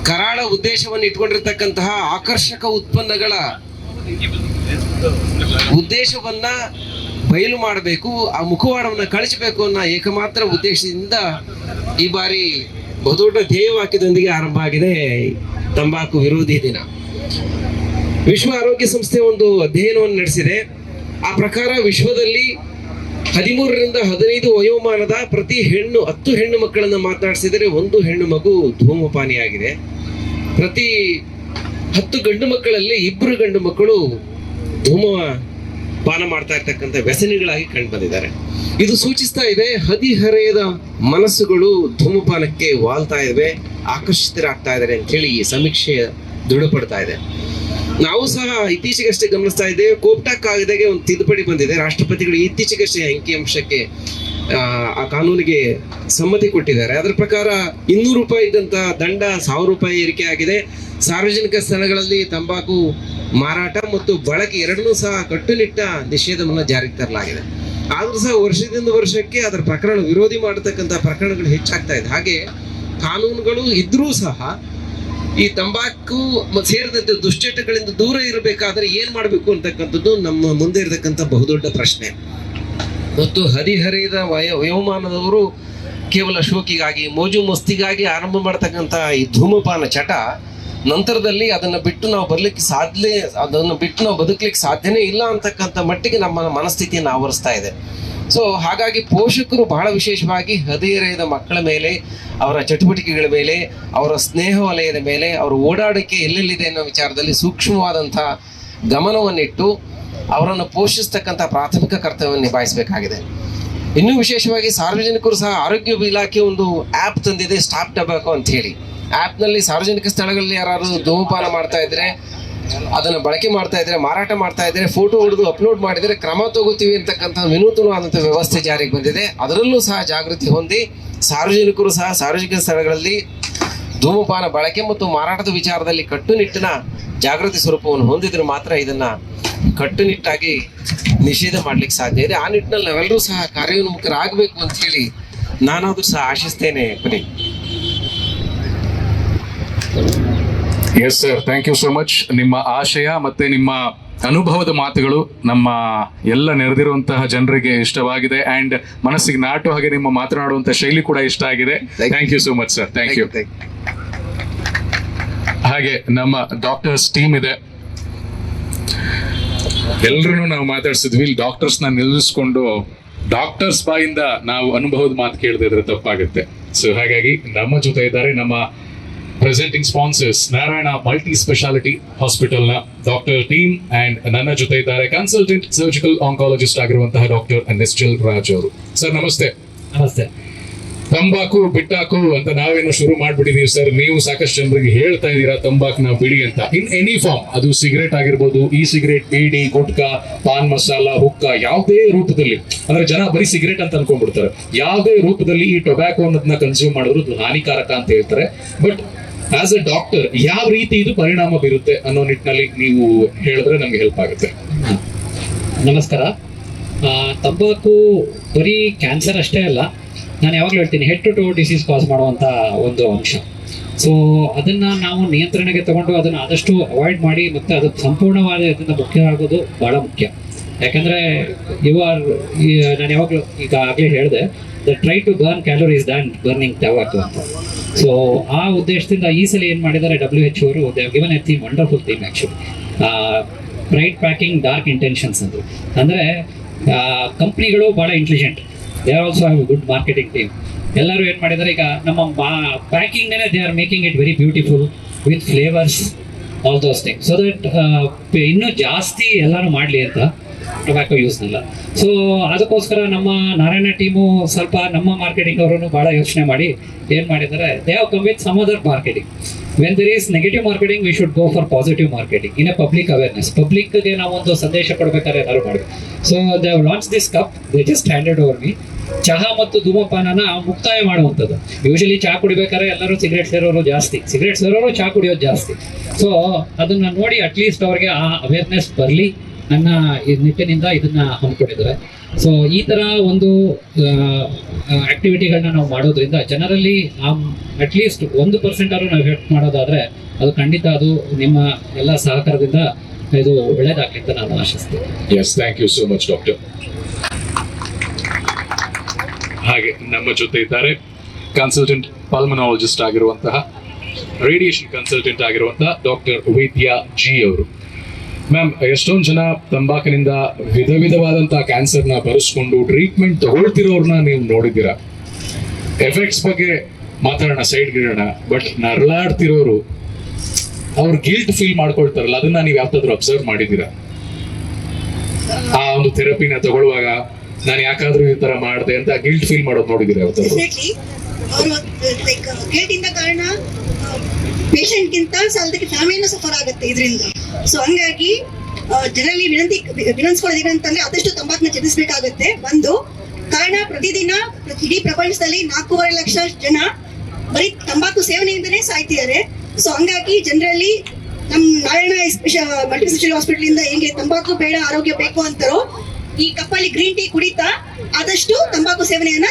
Speaker 5: ಕರಾಳ ಉದ್ದೇಶವನ್ನು ಇಟ್ಕೊಂಡಿರ್ತಕ್ಕಂತಹ ಆಕರ್ಷಕ ಉತ್ಪನ್ನಗಳ ಉದ್ದೇಶವನ್ನ ಬಯಲು ಮಾಡಬೇಕು ಆ ಮುಖವಾಡವನ್ನು ಕಳಿಸಬೇಕು ಅನ್ನೋ ಏಕಮಾತ್ರ ಉದ್ದೇಶದಿಂದ ಈ ಬಾರಿ ಬಹುದೊಡ್ಡ ಧ್ಯೇಯವಾಕ್ಯದೊಂದಿಗೆ ಆರಂಭ ಆಗಿದೆ ತಂಬಾಕು ವಿರೋಧಿ ದಿನ. ವಿಶ್ವ ಆರೋಗ್ಯ ಸಂಸ್ಥೆ ಒಂದು ಅಧ್ಯಯನವನ್ನು ನಡೆಸಿದೆ. ಆ ಪ್ರಕಾರ ವಿಶ್ವದಲ್ಲಿ ಹದಿಮೂರರಿಂದ ಹದಿನೈದು ವಯೋಮಾನದ ಪ್ರತಿ ಹೆಣ್ಣು, ಹತ್ತು ಹೆಣ್ಣು ಮಕ್ಕಳನ್ನು ಮಾತನಾಡಿಸಿದರೆ ಒಂದು ಹೆಣ್ಣು ಮಗು ಧೂಮಪಾನಿಯಾಗಿದೆ. ಪ್ರತಿ ಹತ್ತು ಗಂಡು ಮಕ್ಕಳಲ್ಲಿ ಇಬ್ಬರು ಗಂಡು ಮಕ್ಕಳು ಧೂಮ ಪಾನ ಮಾಡ್ತಾ ಇರ್ತಕ್ಕಂಥ ವ್ಯಸನಿಗಳಾಗಿ ಕಂಡು ಬಂದಿದ್ದಾರೆ. ಇದು ಸೂಚಿಸ್ತಾ ಇದೆ ಹದಿಹರೆಯದ ಮನಸ್ಸುಗಳು ಧೂಮಪಾನಕ್ಕೆ ವಾಲ್ತಾ ಇವೆ ಆಕರ್ಷಿತರಾಗ್ತಾ ಇದ್ದಾರೆ ಅಂತ ಹೇಳಿ ಈ ಸಮೀಕ್ಷೆ ದೃಢಪಡ್ತಾ ಇದೆ. ನಾವು ಸಹ ಇತ್ತೀಚೆಗಷ್ಟೇ ಗಮನಿಸ್ತಾ ಇದ್ದೇವೆ ಕೋಪ್ಟಾ ಕಾಯ್ದೆಗೆ ಒಂದು ತಿದ್ದುಪಡಿ ಬಂದಿದೆ. ರಾಷ್ಟ್ರಪತಿಗಳು ಇತ್ತೀಚೆಗಷ್ಟೇ ಅಂಕಿಅಂಶಕ್ಕೆ ಆ, ಕಾನೂನಿಗೆ ಸಮ್ಮತಿ ಕೊಟ್ಟಿದ್ದಾರೆ. ಅದರ ಪ್ರಕಾರ ಇನ್ನೂರು ರೂಪಾಯಿ ಇದ್ದಂತ ದಂಡ ಸಾವಿರ ರೂಪಾಯಿ ಏರಿಕೆ ಆಗಿದೆ. ಸಾರ್ವಜನಿಕ ಸ್ಥಳಗಳಲ್ಲಿ ತಂಬಾಕು ಮಾರಾಟ ಮತ್ತು ಬಳಕೆ ಎರಡನ್ನೂ ಸಹ ಕಟ್ಟುನಿಟ್ಟ ನಿಷೇಧವನ್ನು ಜಾರಿಗೆ ತರಲಾಗಿದೆ. ಆದರೂ ಸಹ ವರ್ಷದಿಂದ ವರ್ಷಕ್ಕೆ ಅದರ ಪ್ರಕರಣ ವಿರೋಧಿ ಮಾಡತಕ್ಕಂಥ ಪ್ರಕರಣಗಳು ಹೆಚ್ಚಾಗ್ತಾ ಇದೆ. ಹಾಗೆ ಕಾನೂನುಗಳು ಇದ್ರೂ ಸಹ ಈ ತಂಬಾಕು ಸೇರಿದಂತೆ ದುಶ್ಚಟಗಳಿಂದ ದೂರ ಇರಬೇಕಾದ್ರೆ ಏನ್ ಮಾಡಬೇಕು ಅಂತಕ್ಕಂಥದ್ದು ನಮ್ಮ ಮುಂದೆ ಇರತಕ್ಕಂಥ ಬಹುದೊಡ್ಡ ಪ್ರಶ್ನೆ. ಮತ್ತು ಹರಿಹರಿದ ವಯ, ವಯೋಮಾನದವರು ಕೇವಲ ಶೋಕಿಗಾಗಿ, ಮೋಜು ಮಸ್ತಿಗಾಗಿ ಆರಂಭ ಮಾಡ್ತಕ್ಕಂಥ ಈ ಧೂಮಪಾನ ಚಟ ನಂತರದಲ್ಲಿ ಅದನ್ನು ಬಿಟ್ಟು ನಾವು ಬರ್ಲಿಕ್ಕೆ ಸಾಧ್ಯ ಅದನ್ನು ಬಿಟ್ಟು ನಾವು ಬದುಕಲಿಕ್ಕೆ ಸಾಧ್ಯನೇ ಇಲ್ಲ ಅಂತಕ್ಕಂಥ ಮಟ್ಟಿಗೆ ನಮ್ಮ ಮನಸ್ಥಿತಿಯನ್ನು ಆವರಿಸ್ತಾ ಇದೆ. ಸೊ ಹಾಗಾಗಿ ಪೋಷಕರು ಬಹಳ ವಿಶೇಷವಾಗಿ ಹದಿಹರೆಯದ ಮಕ್ಕಳ ಮೇಲೆ, ಅವರ ಚಟುವಟಿಕೆಗಳ ಮೇಲೆ, ಅವರ ಸ್ನೇಹ ವಲಯದ ಮೇಲೆ, ಅವರ ಓಡಾಡಿಕೆ ಎಲ್ಲೆಲ್ಲಿದೆ ಅನ್ನೋ ವಿಚಾರದಲ್ಲಿ ಸೂಕ್ಷ್ಮವಾದಂಥ ಗಮನವನ್ನಿಟ್ಟು ಅವರನ್ನು ಪೋಷಿಸ್ತಕ್ಕಂಥ ಪ್ರಾಥಮಿಕ ಕರ್ತವ್ಯವನ್ನು ನಿಭಾಯಿಸಬೇಕಾಗಿದೆ. ಇನ್ನೂ ವಿಶೇಷವಾಗಿ ಸಾರ್ವಜನಿಕರು ಸಹ ಆರೋಗ್ಯ ಇಲಾಖೆ ಒಂದು ಆ್ಯಪ್ ತಂದಿದೆ, ಸ್ಟಾಪ್ ಟಬಾಕೋ ಅಂತ ಹೇಳಿ. ಆ್ಯಪ್ನಲ್ಲಿ ಸಾರ್ವಜನಿಕ ಸ್ಥಳಗಳಲ್ಲಿ ಯಾರು ಧೂಮಪಾನ ಮಾಡ್ತಾ ಇದ್ರೆ, ಅದನ್ನು ಬಳಕೆ ಮಾಡ್ತಾ ಇದ್ರೆ, ಮಾರಾಟ ಮಾಡ್ತಾ ಇದ್ರೆ, ಫೋಟೋ ಹೊಡೆದು ಅಪ್ಲೋಡ್ ಮಾಡಿದರೆ ಕ್ರಮ ತಗೋತೀವಿ ಅಂತಕ್ಕಂಥ ವಿನೂತನವಾದಂಥ ವ್ಯವಸ್ಥೆ ಜಾರಿಗೆ ಬಂದಿದೆ. ಅದರಲ್ಲೂ ಸಹ ಜಾಗೃತಿ ಹೊಂದಿ ಸಾರ್ವಜನಿಕರು ಸಹ ಸಾರ್ವಜನಿಕ ಸ್ಥಳಗಳಲ್ಲಿ ಧೂಮಪಾನ ಬಳಕೆ ಮತ್ತು ಮಾರಾಟದ ವಿಚಾರದಲ್ಲಿ ಕಟ್ಟುನಿಟ್ಟಿನ ಜಾಗೃತಿ ಸ್ವರೂಪವನ್ನು ಹೊಂದಿದ್ರೆ ಮಾತ್ರ ಇದನ್ನ ಕಟ್ಟುನಿಟ್ಟಾಗಿ ನಿಷೇಧ ಮಾಡ್ಲಿಕ್ಕೆ ಸಾಧ್ಯ ಇದೆ. ಆ ನಿಟ್ಟಿನಲ್ಲಿ ನಾವೆಲ್ಲರೂ ಸಹ ಕಾರ್ಯೋನ್ಮುಖರಾಗಬೇಕು ಅಂತ ಹೇಳಿ ನಾನಾದ್ರೂ ಸಹ ಆಶಿಸ್ತೇನೆ ಪುನಿ
Speaker 2: yes sir thank you so much ನಿಮ್ಮ ಆಶಯ ಮತ್ತೆ ನಿಮ್ಮ ಅನುಭವದ ಮಾತುಗಳು ನಮ್ಮ ಎಲ್ಲ ನೆರೆದಿರುವಂತಹ ಜನರಿಗೆ ಇಷ್ಟವಾಗಿದೆ. ಅಂಡ್ ಮನಸ್ಸಿಗೆ ನಾಟು ಹಾಗೆ ನಿಮ್ಮ ಮಾತನಾಡುವಂತ ಶೈಲಿ ಕೂಡ ಇಷ್ಟ ಆಗಿದೆ. Thank you so much sir thank you ಹಾಗೆ ನಮ್ಮ ಡಾಕ್ಟರ್ಸ್ ಟೀಮ್ ಇದೆ. ಎಲ್ರೂ ನಾವು ಮಾತಾಡ್ಸಿದ್ವಿ. ಇಲ್ಲಿ ಡಾಕ್ಟರ್ಸ್ನ ನಿಲ್ಲಿಸ್ಕೊಂಡು ಡಾಕ್ಟರ್ಸ್ ಬಾಯಿಂದ ನಾವು ಅನುಭವದ ಮಾತು ಕೇಳದಿದ್ರೆ ತಪ್ಪಾಗುತ್ತೆ. ಸೊ ಹಾಗಾಗಿ ನಮ್ಮ ಜೊತೆ ಇದ್ದಾರೆ ನಮ್ಮ presenting sponsors Narayana multi speciality ಹಾಸ್ಪಿಟಲ್ನ doctor team and ನನ್ನ ಜೊತೆ ಇದ್ದಾರೆ ಕನ್ಸಲ್ಟೆಂಟ್ ಸರ್ಜಿಕಲ್ ಆಂಕಾಲಜಿಸ್ಟ್ ಆಗಿರುವಂತಹ ಡಾಕ್ಟರ್ ನಿಶ್ಚಲ್ ರಾಜ್ ಅವರು. ಸರ್ ನಮಸ್ತೆ.
Speaker 6: ನಮಸ್ತೆ.
Speaker 2: ತಂಬಾಕು ಬಿಟ್ಟಾಕು ಅಂತ ನಾವೇನು ಶುರು ಮಾಡ್ಬಿಟ್ಟಿದೀವಿ ಸರ್ ನೀವು ಸಾಕಷ್ಟು ಜನರಿಗೆ ಹೇಳ್ತಾ ಇದ್ದೀರಾ ತಂಬಾಕುನ ಬಿಡಿ ಅಂತ. ಇನ್ ಎನಿ ಫಾರ್ಮ್ ಅದು ಸಿಗರೇಟ್ ಆಗಿರ್ಬೋದು e cigarette bidi gutka paan masala hookah ಯಾವುದೇ ರೂಪದಲ್ಲಿ. ಅಂದ್ರೆ ಜನ ಬರೀ ಸಿಗರೇಟ್ ಅಂತ ಅನ್ಕೊಂಡ್ಬಿಡ್ತಾರೆ. ಯಾವುದೇ ರೂಪದಲ್ಲಿ ಈ ಟೊಬ್ಯಾಕೋ ಅನ್ನೋದನ್ನ ಕನ್ಸ್ಯೂಮ್ ಮಾಡಿದ್ರು ಹಾನಿಕಾರಕ ಅಂತ ಹೇಳ್ತಾರೆ. ಬಟ್ ಆಸ್ ಅ ಡಾಕ್ಟರ್ ಯಾವ ರೀತಿ ಇದು ಪರಿಣಾಮ ಬೀರುತ್ತೆ ಅನ್ನೋ ನಿಟ್ಟಿನಲ್ಲಿ ನೀವು ಹೇಳಿದ್ರೆ ನಮ್ಗೆ ಹೆಲ್ಪ್ ಆಗುತ್ತೆ.
Speaker 6: ನಮಸ್ಕಾರ. ತಂಬಾಕು ಬರೀ ಕ್ಯಾನ್ಸರ್ ಅಷ್ಟೇ ಅಲ್ಲ, ನಾನು ಯಾವಾಗಲೂ ಹೇಳ್ತೀನಿ head to toe disease cause ಮಾಡುವಂಥ ಒಂದು ಅಂಶ. ಸೊ ಅದನ್ನ ನಾವು ನಿಯಂತ್ರಣಕ್ಕೆ ತಗೊಂಡು ಅದನ್ನು ಆದಷ್ಟು ಅವಾಯ್ಡ್ ಮಾಡಿ ಮತ್ತೆ ಅದು ಸಂಪೂರ್ಣವಾದ ಇದನ್ನ ಮುಖ್ಯ ಆಗೋದು ಬಹಳ ಮುಖ್ಯ. ಯಾಕಂದ್ರೆ ಯು ಆರ್ ನಾನು ಯಾವಾಗಲೂ ಈಗ ಆಗಲೇ ಹೇಳಿದೆ the try to burn calories than burning ತವಾಕು ಅಂತ ಸೊ ಆ ಉದ್ದೇಶದಿಂದ ಈ ಸಲ ಏನು ಮಾಡಿದ್ದಾರೆ ಡಬ್ಲ್ಯೂ ಎಚ್ ಅವರು they given a theme wonderful theme actually bright packing dark intentions ಅಂತ ಅಂದರೆ ಕಂಪ್ನಿಗಳು ಭಾಳ intelligent they are also have good marketing team ಎಲ್ಲರೂ ಏನು ಮಾಡಿದ್ದಾರೆ, ಈಗ ನಮ್ಮ ಪ್ಯಾಕಿಂಗ್ನೇ they are making it very beautiful with flavours all those thing so that ಇನ್ನೂ ಜಾಸ್ತಿ ಎಲ್ಲರೂ ಮಾಡಲಿ ಅಂತ ಟೊಬ್ಯಾಕೊ ಯೂಸ್ನೆಲ್ಲ ಸೊ ಅದಕ್ಕೋಸ್ಕರ ನಮ್ಮ ನಾರಾಯಣ ಟೀಮು ಸ್ವಲ್ಪ ನಮ್ಮ ಮಾರ್ಕೆಟಿಂಗ್ ಅವರನ್ನು ಭಾಳ ಯೋಚನೆ ಮಾಡಿ ಏನು ಮಾಡಿದ್ದಾರೆ they have come with some other marketing when there is negative marketing we should go for positive marketing in a public awareness ಪಬ್ಲಿಕ್ಗೆ ನಾವು ಒಂದು ಸಂದೇಶ ಕೊಡ್ಬೇಕಾದ್ರೆ ಏನಾದ್ರು ಮಾಡಬೇಕು? So they have launch this cup they just standard over me ಚಹಾ ಮತ್ತು ಧೂಮಪಾನನ ಮುಕ್ತಾಯ ಮಾಡುವಂಥದ್ದು. ಯೂಶಲಿ ಚಹಾ ಕುಡಿಬೇಕಾದ್ರೆ ಎಲ್ಲರೂ ಸಿಗರೇಟ್ ಸೇರೋರು ಜಾಸ್ತಿ. ಸಿಗರೇಟ್ ಸೇರೋರು ಚಹಾ ಕುಡಿಯೋದು ಜಾಸ್ತಿ. ಸೊ ಅದನ್ನ ನೋಡಿ ಅಟ್ಲೀಸ್ಟ್ ಅವ್ರಿಗೆ ಆ ಅವೇರ್ನೆಸ್ ಬರಲಿ. ನನ್ನ ನಿಟ್ಟಿನಿಂದ ಇದನ್ನ ಹಮ್ಮಿಕೊಂಡಿದ್ದಾರೆ. ಸೊ ಈ ತರ ಒಂದು ಆಕ್ಟಿವಿಟಿಗಳನ್ನ ನಾವು ಮಾಡೋದ್ರಿಂದ ಜನರಲ್ಲಿ ಅಟ್ಲೀಸ್ಟ್ ಒಂದು ಪರ್ಸೆಂಟ್ ಆದ್ರೂ ನಾವು ಹೆಲ್ಪ್ ಮಾಡೋದಾದ್ರೆ ಅದು ಖಂಡಿತ ಅದು ನಿಮ್ಮ ಎಲ್ಲ ಸಹಕಾರದಿಂದ ಇದು ಒಳ್ಳೇದಾಗಲಿ ಅಂತ ನಾನು ಆಶಿಸ್ತೀನಿ.
Speaker 2: Yes thank you so much doctor ಹಾಗೆ ನಮ್ಮ ಜೊತೆ ಇದ್ದಾರೆ ಕನ್ಸಲ್ಟೆಂಟ್ ಪಲ್ಮನಾಲಜಿಸ್ಟ್ ಆಗಿರುವಂತಹ ರೇಡಿಯೇಷನ್ ಕನ್ಸಲ್ಟೆಂಟ್ ಆಗಿರುವಂತಹ ಡಾಕ್ಟರ್ ವಿದ್ಯಾ ಜಿ ಅವರು. ಮ್ಯಾಮ್ ಎಷ್ಟೊಂದು ಜನ ತಂಬಾಕಿನಿಂದ ವಿಧ ವಿಧವಾದಂತಹ ಕ್ಯಾನ್ಸರ್ನ ಬರೆಸ್ಕೊಂಡು ಟ್ರೀಟ್ಮೆಂಟ್ ತಗೊಳ್ತಿರೋರ್ನ ನೀವು ನೋಡಿದ್ದೀರಾ? ಎಫೆಕ್ಟ್ಸ್ ಬಗ್ಗೆ ಮಾತಾಡೋಣ ಸೈಡ್ ಗಿಡೋಣ ಬಟ್ ನರಳಾಡ್ತಿರೋರು, ಅವ್ರು ಗಿಲ್ಟ್ ಫೀಲ್ ಮಾಡ್ಕೊಳ್ತಾರಲ್ಲ, ಅದನ್ನ ನೀವು ಯಾವ್ದಾದ್ರು ಅಬ್ಸರ್ವ್ ಮಾಡಿದ್ದೀರಾ? ಆ ಒಂದು ಥೆರಪಿನ ತಗೊಳ್ಳುವಾಗ ನಾನು ಯಾಕಾದ್ರೂ ಈ ತರ ಮಾಡಿದೆ ಅಂತ ಗಿಲ್ಟ್ ಫೀಲ್ ಮಾಡೋದು ನೋಡಿದ್ದೀರಾ
Speaker 7: ಯಾವ್ದಾದ್ರು? ಕಾರಣ ಪೇಷಂಟ್ಗಿಂತ ಸಫರ್ ಆಗುತ್ತೆ ಇದರಿಂದ. ಸೊ ಹಂಗಾಗಿ ಜನರಲ್ಲಿ ವಿನಂತಿ ವಿನಂತಿಸ್ಕೊಳ್ಳೋದು ಅಂತಂದ್ರೆ ಆದಷ್ಟು ತಂಬಾಕನ್ನ ತ್ಯಜಿಸ್ಬೇಕಾಗತ್ತೆ ಒಂದು ಕಾರಣ ಪ್ರತಿದಿನ ಇಡೀ ಪ್ರಪಂಚದಲ್ಲಿ ನಾಲ್ಕೂವರೆ ಲಕ್ಷ ಜನ ಬರೀ ತಂಬಾಕು ಸೇವನೆಯಿಂದನೇ ಸಾಯ್ತಿದ್ದಾರೆ. ಸೊ ಹಂಗಾಗಿ ಜನರಲ್ಲಿ ನಮ್ ನಾರಾಯಣ ಮಲ್ಟಿ ಸ್ಪೆಷಲ್ ಹಾಸ್ಪಿಟಲ್ ಇಂದ ಹೆಂಗೆ ತಂಬಾಕು ಬೇಡ, ಆರೋಗ್ಯ ಬೇಕು ಅಂತಾರೋ, ಈ ಕಪ್ಪಲ್ಲಿ ಗ್ರೀನ್ ಟೀ ಕುಡಿತಾ ಆದಷ್ಟು ತಂಬಾಕು ಸೇವನೆಯನ್ನ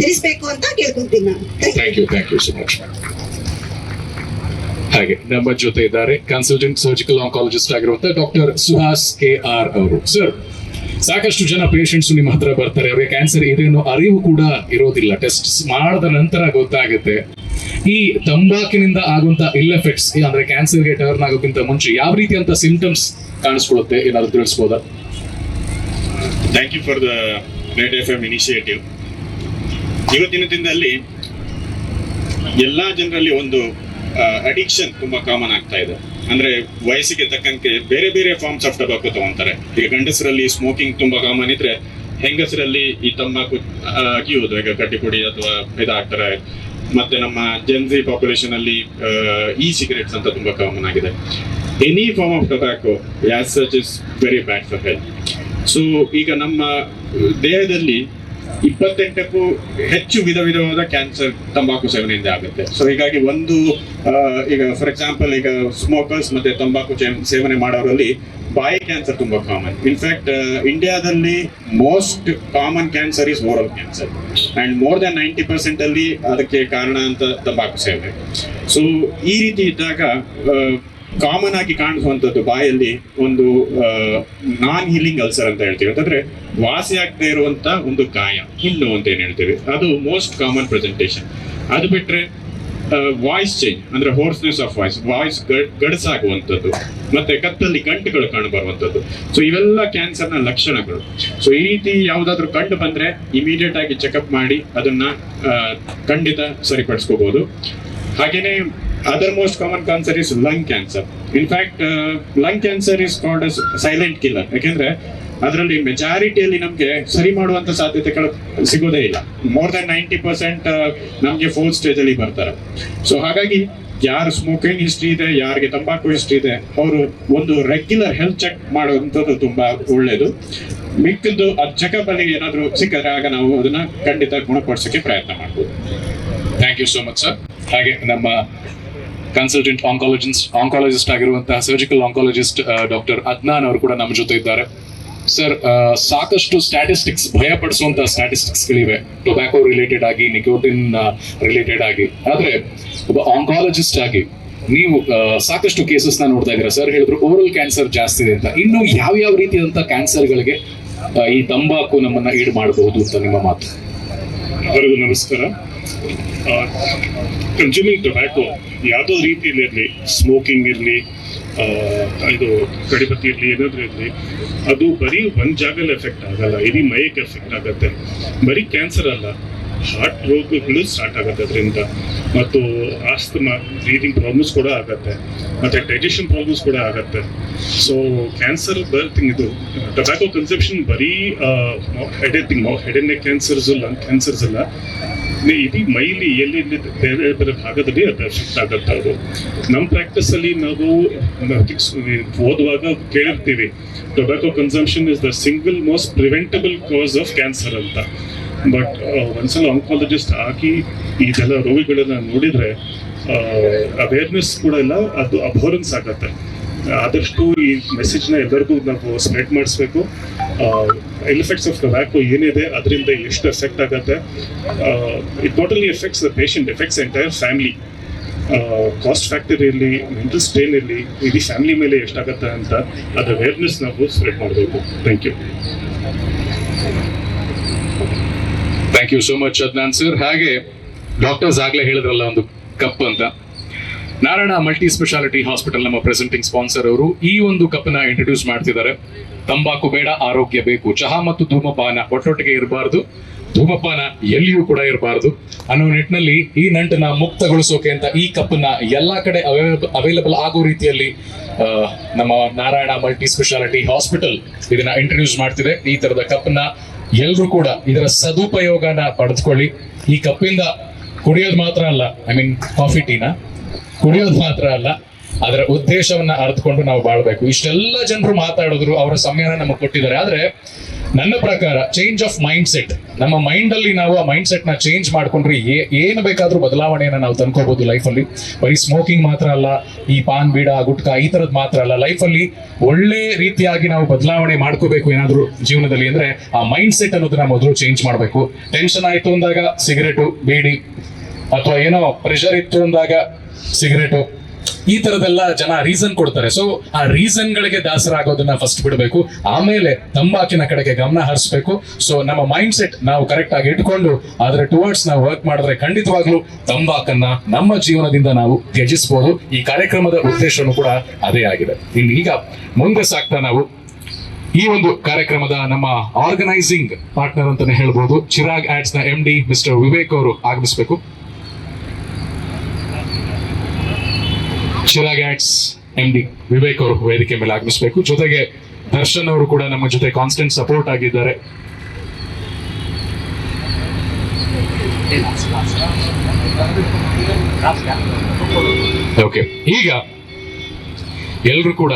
Speaker 7: ತಿಳಿಸ್ಬೇಕು ಅಂತ ಕೇಳ್ಕೊಂತೀನಿ ನಾನು.
Speaker 2: ಹಾಗೆ. ನಮ್ಮ ಜೊತೆ ಇದ್ದಾರೆ ಕನ್ಸಲ್ಟೆಂಟ್ ಸರ್ಜಿಕಲ್ ಆಂಕಾಲಜಿಸ್ಟ್ ಆಗಿರುವಂತಹ ಡಾಕ್ಟರ್ ಸುಹಾಸ್ ಕೆ ಆರ್ ಅವರು. ಸರ್ ಸಾಕಷ್ಟು ಜನ ಪೇಷಂಟ್ಸ್ ನಿಮ್ಮ ಹತ್ರ ಬರ್ತಾರೆ. ಅವರಿಗೆ ಕ್ಯಾನ್ಸರ್ ಇದೆ ಅರಿವು ಕೂಡ ಇರೋದಿಲ್ಲ. ಟೆಸ್ಟ್ ಮಾಡಿದ ನಂತರ ಗೊತ್ತಾಗುತ್ತೆ. ಈ ತಂಬಾಕಿನಿಂದ ಆಗುವಂತ ಇಲ್ ಎಫೆಕ್ಟ್ಸ್ ಅಂದ್ರೆ ಕ್ಯಾನ್ಸರ್ಗೆ ಟರ್ನ್ ಆಗೋಕ್ಕಿಂತ ಮುಂಚೆ ಯಾವ ರೀತಿ ಅಂತ ಸಿಂಪ್ಟಮ್ಸ್ ಕಾಣಿಸ್ಕೊಳ್ಳುತ್ತೆ? ಏನಾದ್ರು ತಿಳಿಸ್ಬೋದಾ?
Speaker 8: Thank you for the red F M initiative ಇವತ್ತಿನ ದಿನದಲ್ಲಿ ಎಲ್ಲಾ ಜನರಲ್ಲಿ ಒಂದು ಅಡಿಕ್ಷನ್ ತುಂಬಾ ಕಾಮನ್ ಆಗ್ತಾ ಇದೆ. ಅಂದ್ರೆ ವಯಸ್ಸಿಗೆ ತಕ್ಕಂತೆ ಬೇರೆ ಬೇರೆ ಫಾರ್ಮ್ಸ್ ಆಫ್ ಟಬಾಕು ತಗೊಂತಾರೆ. ಈಗ ಗಂಡಸರಲ್ಲಿ ಸ್ಮೋಕಿಂಗ್ ತುಂಬಾ ಕಾಮನ್ ಇದ್ರೆ ಹೆಂಗಸರಲ್ಲಿ ಈ ತಂಬಾಕು ಅಗಿಯೋದು ಈಗ ಕಟ್ಟಿ ಪುಡಿ ಅಥವಾ ಇದಾಗ್ತಾರೆ. ಮತ್ತೆ ನಮ್ಮ ಜೆನ್ಸಿ ಪಾಪ್ಯುಲೇಷನ್ ಅಲ್ಲಿ ಇ ಸಿಗರೇಟ್ಸ್ ಅಂತ ತುಂಬಾ ಕಾಮನ್ ಆಗಿದೆ. Any form of tobacco as such is very bad for health so ಈಗ ನಮ್ಮ ದೇಹದಲ್ಲಿ ಇಪ್ಪತ್ತೆಂಟಕ್ಕೂ ಹೆಚ್ಚು ವಿಧ ವಿಧವಾದ ಕ್ಯಾನ್ಸರ್ ತಂಬಾಕು ಸೇವನೆಯಿಂದ ಆಗುತ್ತೆ. ಸೊ ಹೀಗಾಗಿ ಒಂದು ಈಗ ಫಾರ್ ಎಕ್ಸಾಂಪಲ್ ಈಗ ಸ್ಮೋಕರ್ಸ್ ಮತ್ತೆ ತಂಬಾಕು ಸೇವನೆ ಮಾಡೋರಲ್ಲಿ ಬಾಯಿ ಕ್ಯಾನ್ಸರ್ ತುಂಬಾ ಕಾಮನ್ ಇನ್ಫ್ಯಾಕ್ಟ್ ಇಂಡಿಯಾದಲ್ಲಿ most common cancer is oral cancer and more than ninety percent ಅಲ್ಲಿ ಅದಕ್ಕೆ ಕಾರಣ ಅಂತ ತಂಬಾಕು ಸೇವನೆ. ಸೊ ಈ ರೀತಿ ಇದ್ದಾಗ ಕಾಮನ್ ಆಗಿ ಕಾಣಿಸುವಂತದ್ದು ಬಾಯಲ್ಲಿ ಒಂದು ನಾನ್ ಹೀಲಿಂಗ್ ಅಲ್ಸರ್ ಅಂತ ಹೇಳ್ತೀವಿ. ಅಂತಂದ್ರೆ ವಾಸಿ ಆಗದೆ ಇರುವಂತ ಒಂದು ಗಾಯ ಹುಣ್ಣು ಅಂತ ಏನ್ ಹೇಳ್ತೀವಿ. ಅದು ಮೋಸ್ಟ್ ಕಾಮನ್ ಪ್ರೆಸೆಂಟೇಷನ್ ಅದು ಬಿಟ್ರೆ ವಾಯ್ಸ್ ಚೇಂಜ್ ಅಂದ್ರೆ ಹೋರ್ಸ್ನೆಸ್ ಆಫ್ ವಾಯ್ಸ್ ವಾಯ್ಸ್ ಗಡಸಾಗುವಂಥದ್ದು. ಮತ್ತೆ ಕತ್ತಲ್ಲಿ ಗಂಟುಗಳು ಕಾಣಬರುವಂಥದ್ದು. ಬರುವಂಥದ್ದು ಸೊ ಇವೆಲ್ಲ ಕ್ಯಾನ್ಸರ್ನ ಲಕ್ಷಣಗಳು. ಸೊ ಈ ರೀತಿ ಯಾವುದಾದ್ರೂ ಕಂಡು ಬಂದ್ರೆ ಇಮಿಡಿಯೇಟ್ ಆಗಿ ಚೆಕಪ್ ಮಾಡಿ ಅದನ್ನ ಖಂಡಿತ ಸರಿಪಡಿಸ್ಕೋಬಹುದು ಹಾಗೇನೆ other most common cancer is lung cancer in fact lung cancer is called as silent killer ಯಾಕೆಂದ್ರೆ ಅದರಲ್ಲಿ ಮೆಜಾರಿಟಿಯಲ್ಲಿ ನಮಗೆ ಸರಿ ಮಾಡುವಂತ ಸಾಧ್ಯತೆಗಳು ಸಿಗೋದೇ ಇಲ್ಲ. ಮೋರ್ ದನ್ ನೈಂಟಿ ಪರ್ಸೆಂಟ್ ನಮಗೆ ಫೋರ್ತ್ ಸ್ಟೇಜ್ ಅಲ್ಲಿ ಬರ್ತಾರೆ. ಸೊ ಹಾಗಾಗಿ ಯಾರು ಸ್ಮೋಕಿಂಗ್ ಹಿಸ್ಟ್ರಿ ಇದೆ, ಯಾರಿಗೆ ತಂಬಾಕು ಹಿಸ್ಟ್ರಿ ಇದೆ, ಅವರು ಒಂದು ರೆಗ್ಯುಲರ್ ಹೆಲ್ತ್ ಚೆಕ್ ಮಾಡುವಂಥದ್ದು ತುಂಬಾ ಒಳ್ಳೇದು. ಮಿಕ್ಕಿದ್ದು ಅದು ಚೆಕಪ್ ಅಲ್ಲಿ ಏನಾದರೂ ಸಿಕ್ಕಿದ್ರೆ ಆಗ ನಾವು ಅದನ್ನ ಖಂಡಿತ ಗುಣಪಡಿಸೋಕೆ ಪ್ರಯತ್ನ ಮಾಡ್ಬೋದು.
Speaker 2: Thank you so much sir ಹಾಗೆ ನಮ್ಮ ಕನ್ಸಲ್ಟೆಂಟ್ ಆಂಕಾಲಜಿಸ್ಟ್ ಆಂಕಾಲಜಿಸ್ಟ್ ಆಗಿರುವಂತಹ ಸರ್ಜಿಕಲ್ ಆಂಕಾಲಜಿಸ್ಟ್ ಡಾಕ್ಟರ್ ಅದ್ನಾನ್ ಅವರು ಕೂಡ ನಮ್ಮ ಜೊತೆ ಇದ್ದಾರೆ. ಸರ್ ಸಾಕಷ್ಟು ಸ್ಟ್ಯಾಟಿಸ್ಟಿಕ್ಸ್ ಭಯಪಡಿಸುವಂತಹ ಸ್ಟ್ಯಾಟಿಸ್ಟಿಕ್ಸ್ ಗಳಿವೆ. ಟೊಬ್ಯಾಕೋ ರಿಲೇಟೆಡ್ ಆಗಿ ನಿಕೋಟಿನ್ ರಿಲೇಟೆಡ್ ಆಗಿ. ಆದ್ರೆ, ಒಬ್ಬ ಆಂಕಾಲಜಿಸ್ಟ್ ಆಗಿ ನೀವು ಸಾಕಷ್ಟು ಕೇಸಸ್ನ ನೋಡ್ತಾ ಇದ್ದೀರಾ? ಸರ್ ಹೇಳಿದ್ರು ಓರಲ್ ಕ್ಯಾನ್ಸರ್ ಜಾಸ್ತಿ ಇದೆ ಅಂತ. ಇನ್ನು ಯಾವ ಯಾವ ರೀತಿಯಾದಂಥ ಕ್ಯಾನ್ಸರ್ ಗಳಿಗೆ ಈ ತಂಬಾಕು ನಮ್ಮನ್ನ ಈಡ್ ಮಾಡಬಹುದು ಅಂತ ನಿಮ್ಮ ಮಾತು?
Speaker 8: ಎಲ್ಲರಿಗೂ ನಮಸ್ಕಾರ. ಕನ್ಸ್ಯೂಮಿಂಗ್ ಟೊಬ್ಯಾಕೋ ಯಾವುದೋ ರೀತಿಯಲ್ಲಿ ಇರಲಿ ಸ್ಮೋಕಿಂಗ್ ಇರಲಿ
Speaker 9: ಇದು ಕಡಿಬತ್ತಿ ಇರಲಿ, ಏನಾದರೂ ಇರಲಿ, ಅದು ಬರೀ ಒಂದು ಜಾಗದಲ್ಲಿ ಎಫೆಕ್ಟ್ ಆಗಲ್ಲ, ಇಡೀ ಮೈಗೆ ಎಫೆಕ್ಟ್ ಆಗುತ್ತೆ. ಬರೀ ಕ್ಯಾನ್ಸರ್ ಅಲ್ಲ. ಹಾರ್ಟ್ ರೋಗಗಳು ಸ್ಟಾರ್ಟ್ ಆಗುತ್ತೆ ಅದರಿಂದ ಮತ್ತು ಆಸ್ತಮಾ ಬ್ರೀದಿಂಗ್ ಪ್ರಾಬ್ಲಮ್ಸ್ ಕೂಡ ಆಗುತ್ತೆ. ಮತ್ತು ಡೈಜೆಷನ್ ಪ್ರಾಬ್ಲಮ್ಸ್ ಕೂಡ ಆಗುತ್ತೆ. ಸೊ ಕ್ಯಾನ್ಸರ್ ಬರ್ತಿಂಗ್ ಇದು ಟೊಬ್ಯಾಕೋ ಕನ್ಸೆಪ್ಷನ್ ಬರೀ head thing head and neck cancers lung cancers ಅಲ್ಲ. ನಿ- ಇಡೀ ಮೈಲಿ ಎಲ್ಲಿ ಎಲ್ಲಿ ಬೇರೆ ಬೇರೆ ಭಾಗದಲ್ಲಿ ಅದು ಎಫೆಕ್ಟ್ ಆಗುತ್ತೆ ಅದು. ನಮ್ಮ ಪ್ರಾಕ್ಟೀಸ್ ಅಲ್ಲಿ ನಾವು ನಾವು ಓದುವಾಗ ಕೇಳಿರ್ತೀವಿ tobacco consumption is the single most preventable cause of cancer ಅಂತ. ಬಟ್ ಒಂದ್ಸಲ ಆಂಕಾಲಜಿಸ್ಟ್ ಆಗಿ ಇದೆಲ್ಲ ರೋಗಿಗಳನ್ನ ನೋಡಿದ್ರೆ ಅವೇರ್ನೆಸ್ ಕೂಡ ಇಲ್ಲ, ಅದು ಅಬೋರೆನ್ಸ್ ಆಗತ್ತೆ. ಆದಷ್ಟು ಈ ಮೆಸೇಜ್ನ ಎಲ್ಲರಿಗೂ ನಾವು ಸ್ಪ್ರೆಡ್ ಮಾಡಿಸ್ಬೇಕು. ಎಫೆಕ್ಟ್ಸ್ ಆಫ್ ಟೊಬ್ಯಾಕೊ ಏನಿದೆ, ಅದರಿಂದ ಎಷ್ಟು ಎಫೆಕ್ಟ್ ಆಗುತ್ತೆ. It not only affects the patient affects entire family cost factor ಇರಲಿ ಮೆಂಟಲ್ ಸ್ಟ್ರೇನ್ ಇರಲಿ, ಇಡೀ ಫ್ಯಾಮಿಲಿ ಮೇಲೆ ಎಷ್ಟಾಗತ್ತೆ ಅಂತ ಅದು ಅವೇರ್ನೆಸ್ ನಾವು ಸ್ಪ್ರೆಡ್ ಮಾಡಬೇಕು. Thank you
Speaker 2: thank you so much Adnan sir ಹಾಗೆ ಡಾಕ್ಟರ್ಸ್ ಆಗ್ಲೇ ಹೇಳಿದ್ರಲ್ಲ ಒಂದು ಕಪ್ ಅಂತ. ನಾರಾಯಣ ಮಲ್ಟಿ ಸ್ಪೆಷಾಲಿಟಿ ಹಾಸ್ಪಿಟಲ್ ನಮ್ಮ ಪ್ರೆಸೆಂಟಿಂಗ್ ಸ್ಪಾನ್ಸರ್ ಅವರು ಈ ಒಂದು ಕಪ್ನ ಇಂಟ್ರೊಡ್ಯೂಸ್ ಮಾಡ್ತಿದ್ದಾರೆ. ತಂಬಾಕು ಬೇಡ, ಆರೋಗ್ಯ ಬೇಕು. ಚಹಾ ಮತ್ತು ಧೂಮಪಾನ ಒಟ್ಟೊಟ್ಟಿಗೆ ಇರಬಾರ್ದು. ಧೂಮಪಾನ ಎಲ್ಲಿಯೂ ಕೂಡ ಇರಬಾರ್ದು. ಅನ್ನೋ ನಿಟ್ಟಿನಲ್ಲಿ ಈ ನಂಟನ್ನ ಮುಕ್ತಗೊಳಿಸೋಕೆ ಅಂತ ಈ ಕಪ್ಪನ್ನ ಎಲ್ಲಾ ಕಡೆ ಅವೈಲಬಲ್ ಆಗೋ ರೀತಿಯಲ್ಲಿ ನಮ್ಮ ನಾರಾಯಣ ಮಲ್ಟಿ ಸ್ಪೆಷಾಲಿಟಿ ಹಾಸ್ಪಿಟಲ್ ಇದನ್ನ ಇಂಟ್ರೊಡ್ಯೂಸ್ ಮಾಡ್ತಿದೆ. ಈ ತರದ ಕಪ್ಪನ್ನ ಎಲ್ರು ಕೂಡ ಇದರ ಸದುಪಯೋಗನ ಪಡೆದುಕೊಳ್ಳಿ. ಈ ಕಪ್ಪಿಂದ ಕುಡಿಯೋದು ಮಾತ್ರ ಅಲ್ಲ ಐ ಮೀನ್ ಕಾಫಿ ಟೀನ ಕುಡಿಯೋದು ಮಾತ್ರ ಅಲ್ಲ, ಅದರ ಉದ್ದೇಶವನ್ನ ಅರ್ಥಕೊಂಡು ನಾವು ಬಾಳ್ಬೇಕು. ಇಷ್ಟೆಲ್ಲ ಜನರು ಮಾತಾಡಿದ್ರು, ಅವರ ಸಮಯನ ನಮಗೆ ಕೊಟ್ಟಿದ್ದಾರೆ. ಆದ್ರೆ ನನ್ನ ಪ್ರಕಾರ ಚೇಂಜ್ ಆಫ್ ಮೈಂಡ್ ಸೆಟ್ ನಮ್ಮ ಮೈಂಡ್ ಅಲ್ಲಿ ನಾವು ಆ ಮೈಂಡ್ ಸೆಟ್ನ ಚೇಂಜ್ ಮಾಡ್ಕೊಂಡ್ರೆ ಏನು ಬೇಕಾದ್ರೂ ಬದಲಾವಣೆಯನ್ನ ನಾವು ತಂದ್ಕೋಬಹುದು ಅಲ್ಲಿ. ಬರೀ ಸ್ಮೋಕಿಂಗ್ ಮಾತ್ರ ಅಲ್ಲ, ಈ ಪಾನ್ ಬೀಡ, ಗುಟ್ಕಾ ಈ ತರದ್ ಮಾತ್ರ ಅಲ್ಲ. ಲೈಫ್ ಅಲ್ಲಿ ಒಳ್ಳೆ ರೀತಿಯಾಗಿ ನಾವು ಬದಲಾವಣೆ ಮಾಡ್ಕೋಬೇಕು ಏನಾದ್ರೂ ಜೀವನದಲ್ಲಿ ಅಂದ್ರೆ ಆ ಮೈಂಡ್ ಸೆಟ್ ಅನ್ನೋದನ್ನ ಮೊದಲು ಚೇಂಜ್ ಮಾಡಬೇಕು. ಟೆನ್ಷನ್ ಆಯ್ತು ಅಂದಾಗ ಸಿಗರೇಟು ಬೀಡಿ, ಅಥವಾ ಏನೋ ಪ್ರೆಷರ್ ಇತ್ತು ಅಂದಾಗ ಸಿಗರೇಟು ಈ ತರದೆಲ್ಲ ಜನ ರೀಸನ್ ಕೊಡ್ತಾರೆ. ಸೊ ಆ ರೀಸನ್ ಗಳಿಗೆ ದಾಸರಾಗೋದನ್ನ ಫಸ್ಟ್ ಬಿಡಬೇಕು. ಆಮೇಲೆ ತಂಬಾಕಿನ ಕಡೆಗೆ ಗಮನ ಹರಿಸಬೇಕು. ಸೊ ನಮ್ಮ ಮೈಂಡ್ ಸೆಟ್ ನಾವು ಕರೆಕ್ಟ್ ಆಗಿ ಇಟ್ಕೊಂಡು ಅದರ ಟುವರ್ಡ್ಸ್ ನಾವು ವರ್ಕ್ ಮಾಡಿದ್ರೆ ಖಂಡಿತವಾಗ್ಲೂ ತಂಬಾಕನ್ನ ನಮ್ಮ ಜೀವನದಿಂದ ನಾವು ತ್ಯಜಿಸಬಹುದು ಈ ಕಾರ್ಯಕ್ರಮದ ಉದ್ದೇಶನೂ ಕೂಡ ಅದೇ ಆಗಿದೆ. ಇನ್ನು ಈಗ ಮುಂದೆ ಸಾಕ್ತಾ ನಾವು ಈ ಒಂದು ಕಾರ್ಯಕ್ರಮದ ನಮ್ಮ ಆರ್ಗನೈಸಿಂಗ್ ಪಾರ್ಟ್ನರ್ ಅಂತಾನೆ ಹೇಳ್ಬೋದು. ಚಿರಾಗ್ ಆಡ್ಸ್ನ ಎಂ ಡಿ ಮಿಸ್ಟರ್ ವಿವೇಕ್ ಅವರು ಆಗಮಿಸಬೇಕು. ಚಿರಾಗ್ ಗ್ಯಾಟ್ಸ್ ಎಂ ಡಿ ವಿವೇಕ್ ಅವರು ವೇದಿಕೆ ಮೇಲೆ ಆಗಮಿಸಬೇಕು. ಜೊತೆಗೆ ದರ್ಶನ್ ಅವರು ಕೂಡ ನಮ್ಮ ಜೊತೆ ಕಾನ್ಸ್ಟೆಂಟ್ ಸಪೋರ್ಟ್ ಆಗಿದ್ದಾರೆ. ಓಕೆ ಈಗ ಎಲ್ರು ಕೂಡ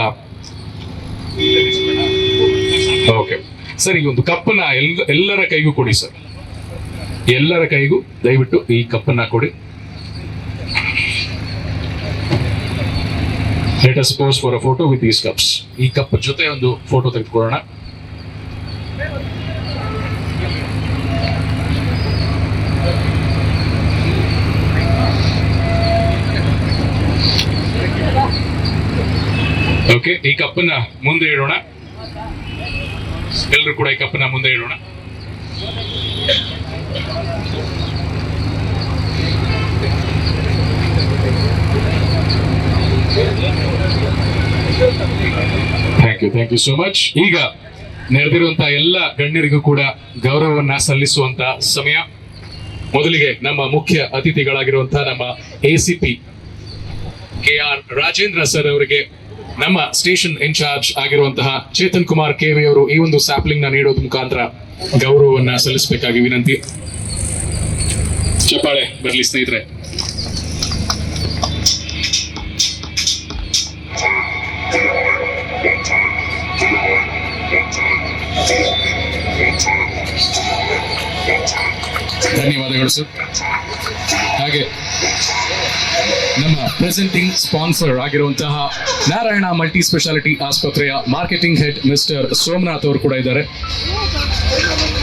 Speaker 2: ಓಕೆ ಸರ್, ಈಗ ಒಂದು ಕಪ್ಪನ್ನ ಎಲ್, ಎಲ್ಲರ ಕೈಗೂ ಕೊಡಿ ಸರ್. ಎಲ್ಲರ ಕೈಗೂ, ದಯವಿಟ್ಟು ಈ ಕಪ್ಪನ್ನ ಕೊಡಿ. Let us pose for a photo with these cups ಈ ಕಪ್ ಜೊತೆ ಒಂದು ಫೋಟೋ ತೆಗೆದುಕೊಳ್ಳೋಣ. ಓಕೆ ಈ ಕಪ್ಪನ್ನ ಮುಂದೆ ಇಡೋಣ. ಎಲ್ಲರೂ ಕೂಡ ಈ ಕಪ್ಪನ್ನ ಮುಂದೆ ಇಡೋಣ. Thank you thank you so much ಈಗ ನೆರೆದಿರುವಂತಹ ಎಲ್ಲ ಗಣ್ಯರಿಗೂ ಕೂಡ ಗೌರವವನ್ನ ಸಲ್ಲಿಸುವಂತ ಸಮಯ. ಮೊದಲಿಗೆ ನಮ್ಮ ಮುಖ್ಯ ಅತಿಥಿಗಳಾಗಿರುವಂತಹ ನಮ್ಮ A C K R Rajendra sir ಅವರಿಗೆ ನಮ್ಮ ಸ್ಟೇಷನ್ ಇನ್ಚಾರ್ಜ್ ಆಗಿರುವಂತಹ ಚೇತನ್ ಕುಮಾರ್ ಕೆವಿ ಅವರು ಈ ಒಂದು ಸ್ಯಾಪ್ಲಿಂಗ್ನ ನೀಡೋದ್ ಮುಖಾಂತರ ಗೌರವವನ್ನ ಸಲ್ಲಿಸಬೇಕಾಗಿ ವಿನಂತಿ. ಚಪ್ಪಾಳೆ ಬರಲಿ ಸ್ನೇಹಿತರೆ. ಧನ್ಯವಾದಗಳು ಸರ್. ಹಾಗೆ ನಮ್ಮ ಪ್ರೆಸೆಂಟಿಂಗ್ ಸ್ಪಾನ್ಸರ್ ಆಗಿರುವಂತಹ ನಾರಾಯಣ ಮಲ್ಟಿ ಸ್ಪೆಷಾಲಿಟಿ ಆಸ್ಪತ್ರೆಯ ಮಾರ್ಕೆಟಿಂಗ್ ಹೆಡ್ ಮಿಸ್ಟರ್ ಸೋಮನಾಥ್ ಅವರು ಕೂಡ ಇದ್ದಾರೆ.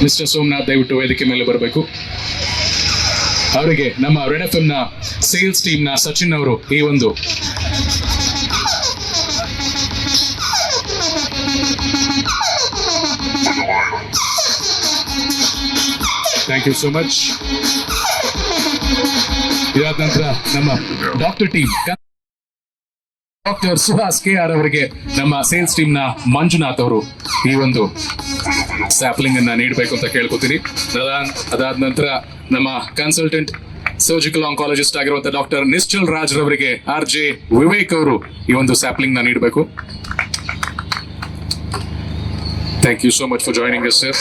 Speaker 2: ಮಿಸ್ಟರ್ ಸೋಮನಾಥ್, ದಯವಿಟ್ಟು ವೇದಿಕೆ ಮೇಲೆ ಬರಬೇಕು. ಅವರಿಗೆ ನಮ್ಮ ರೆಡ್ ಎಫ್ನ ಸೇಲ್ಸ್ ಟೀಮ್ನ ಸಚಿನ್ ಅವರು ಈ ಒಂದು ಥ್ಯಾಂಕ್ ಯು ಸೋ ಮಚ್ ಇದಾದ ನಂತರ ನಮ್ಮ doctor team doctor Suhas K R ಅವರಿಗೆ ನಮ್ಮ ಸೇಲ್ಸ್ ಟೀಮ್ನ ಮಂಜುನಾಥ್ ಅವರು ಈ ಒಂದು ಸ್ಯಾಪ್ಲಿಂಗ್ ಅನ್ನ ನೀಡಬೇಕು ಅಂತ ಕೇಳ್ಕೊತೀನಿ. ಅದಾದ ನಂತರ ನಮ್ಮ ಕನ್ಸಲ್ಟೆಂಟ್ ಸರ್ಜಿಕಲ್ ಆಂಕಾಲಜಿಸ್ಟ್ ಆಗಿರುವಂತಹ ಡಾಕ್ಟರ್ ನಿಶ್ಚಲ್ ರಾಜ್ ರವರಿಗೆ ಆರ್ ಜೆ ವಿವೇಕ್ ಅವರು ಈ ಒಂದು ಸ್ಯಾಪ್ಲಿಂಗ್ನ ನೀಡಬೇಕು. Thank you so much for joining yes sir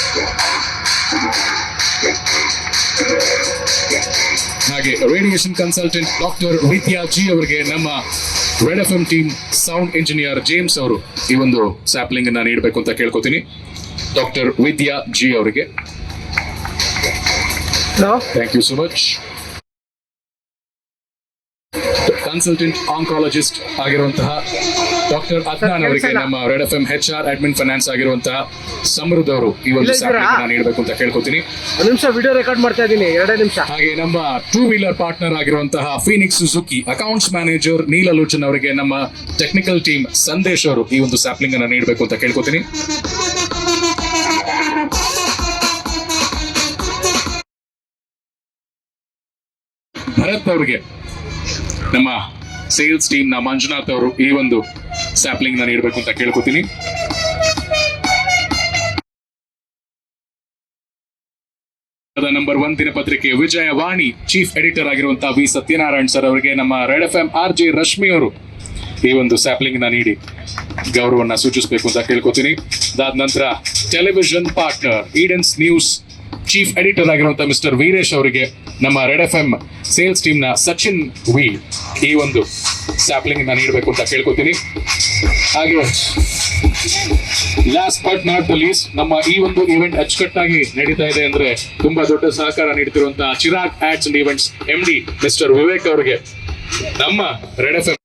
Speaker 2: ಹಾಗೆ radiation consultant doctor Vidya ji ಅವರಿಗೆ ನಮ್ಮ red F M team sound engineer James ಅವರು ಈ ಒಂದು ಸ್ಯಾಪ್ಲಿಂಗ್ ಅನ್ನ ನೀಡಬೇಕು ಅಂತ ಕೇಳ್ಕೊತೀನಿ. ಡಾಕ್ಟರ್ ವಿದ್ಯಾ ಜಿ ಅವರಿಗೆ. Thank you so much consultant oncologist ಆಗಿರುವಂತಹ ಡಾಕ್ಟರ್ ಅದ್ನಾನ್ ಅವರಿಗೆ ನಮ್ಮ red F M H R admin finance ಆಗಿರುವಂತಹ ಸಮೃದ್ಧ ಅವರು ಈ ಒಂದು ಅನ್ನ ನೀಡಬೇಕು ಅಂತ ಕೇಳ್ಕೊತೀನಿ.
Speaker 10: ನಿಮಿಷ ವಿಡಿಯೋ ರೆಕಾರ್ಡ್ ಮಾಡ್ತಾ ಇದ್ದೀನಿ ಎರಡೇ ನಿಮಿಷ.
Speaker 2: ಹಾಗೆ ನಮ್ಮ ಟೂ ವೀಲರ್ ಪಾರ್ಟ್ನರ್ ಆಗಿರುವಂತಹ Phoenix Suzuki accounts manager Neelalochan ಅವರಿಗೆ ನಮ್ಮ ಟೆಕ್ನಿಕಲ್ ಟೀಮ್ ಸಂದೇಶ್ ಅವರು ಈ ಒಂದು ಸ್ಯಾಪ್ಲಿಂಗ್ ಅನ್ನ ನೀಡಬೇಕು ಅಂತ ಕೇಳ್ಕೊತೀನಿ. ಭರತ್ ಅವರಿಗೆ ನಮ್ಮ ಸೇಲ್ಸ್ ಟೀಮ್ನ ಮಂಜುನಾಥ್ ಅವರು ಈ ಒಂದು ಸ್ಯಾಪ್ಲಿಂಗ್ನ ನೀಡಬೇಕು ಅಂತ ಕೇಳ್ಕೊತೀನಿ. ನಂಬರ್ ಒನ್ ದಿನಪತ್ರಿಕೆ ವಿಜಯವಾಣಿ ಚೀಫ್ ಎಡಿಟರ್ ಆಗಿರುವಂತಹ ವಿ ಸತ್ಯನಾರಾಯಣ್ ಸರ್ ಅವರಿಗೆ ನಮ್ಮ red F M R J Rashmi ಅವರು ಈ ಒಂದು ಸ್ಯಾಪ್ಲಿಂಗ್ನ ನೀಡಿ ಗೌರವವನ್ನ ಸೂಚಿಸಬೇಕು ಅಂತ ಕೇಳ್ಕೊತೀನಿ. ಅದಾದ ನಂತರ ಟೆಲಿವಿಷನ್ ಪಾರ್ಟ್ನರ್ ಈಡೆನ್ಸ್ ನ್ಯೂಸ್ ಚೀಫ್ ಎಡಿಟರ್ ಆಗಿರುವಂತಹ ಮಿಸ್ಟರ್ ವೀರೇಶ್ ಅವರಿಗೆ ನಮ್ಮ ರೆಡ್ ಎಫ್ ಎಂ ಸೇಲ್ಸ್ ಟೀಮ್ನ ಸಚಿನ್ ವಿ ಈ ಒಂದು ಸ್ಯಾಪ್ಲಿಂಗ್ ನೀಡಬೇಕು ಅಂತ ಕೇಳ್ಕೊತೀನಿ. ಹಾಗೆ last but not the least ನಮ್ಮ ಈ ಒಂದು ಇವೆಂಟ್ ಅಚ್ಚುಕಟ್ಟಾಗಿ ನಡೀತಾ ಇದೆ ಅಂದ್ರೆ ತುಂಬಾ ದೊಡ್ಡ ಸಹಕಾರ ನೀಡುತ್ತಿರುವಂತಹ Chirag ads and events M D mister Vivek ಅವರಿಗೆ ನಮ್ಮ ರೆಡ್ ಎಫ್ ಎಂ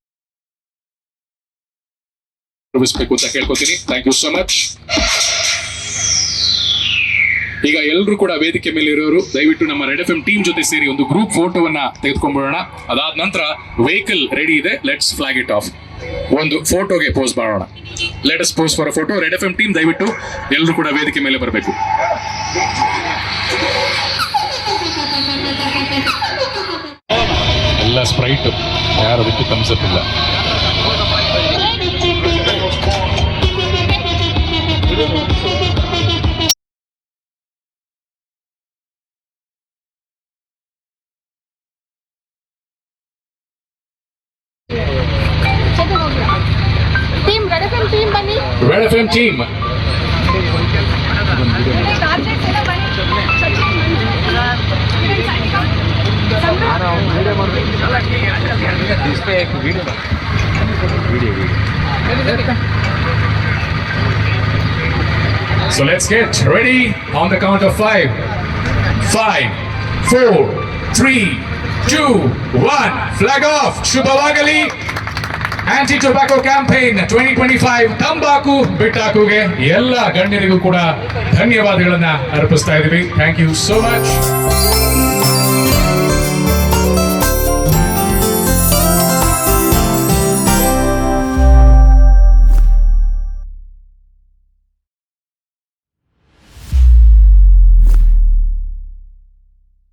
Speaker 2: ಅಂತ ಕೇಳ್ಕೊತೀನಿ. ಥ್ಯಾಂಕ್ ಯು ಸೋ ಮಚ್ ಈಗ ಎಲ್ಲರೂ ಕೂಡ ವೇದಿಕೆ ಮೇಲೆ ಇರೋರು ದಯವಿಟ್ಟು ನಮ್ಮ ರೆಡ್ ಎಫ್ ಎಂ ಟೀಮ್ ಜೊತೆ ಸೇರಿ ಒಂದು ಗ್ರೂಪ್ ಫೋಟೋವನ್ನ ತೆಗೆದುಕೊಂಡ್ಬಿಡೋಣ ಅದಾದ ನಂತರ ವೆಹಿಕಲ್ ರೆಡಿ ಇದೆ ಲೆಟ್ಸ್ ಫ್ಲಾಗ್ ಇಟ್ ಆಫ್ ಒಂದು ಫೋಟೋಗೆ ಪೋಸ್ ಮಾಡೋಣ. Let us pose for photo red F M team ದಯವಿಟ್ಟು ಎಲ್ಲರೂ ಕೂಡ ವೇದಿಕೆ ಮೇಲೆ ಬರಬೇಕು. ಎಲ್ಲ ಸ್ಪ್ರೈಟ್ ಯಾರು ಅದಕ್ಕೆ ಥಮ್ಸಪ್ ಇಲ್ಲ. Red F M team So let's get ready on the count of five. Five, four, three, two, one. Flag off. Shubhavagali anti tobacco campaign twenty twenty five ತಂಬಾಕು ಬಿಟ್ಟಾಕುಗೆ ಎಲ್ಲ ಗಣ್ಯರಿಗೂ ಕೂಡ ಧನ್ಯವಾದಗಳನ್ನ ಅರ್ಪಿಸ್ತಾ ಇದ್ದೀವಿ. Thank you so much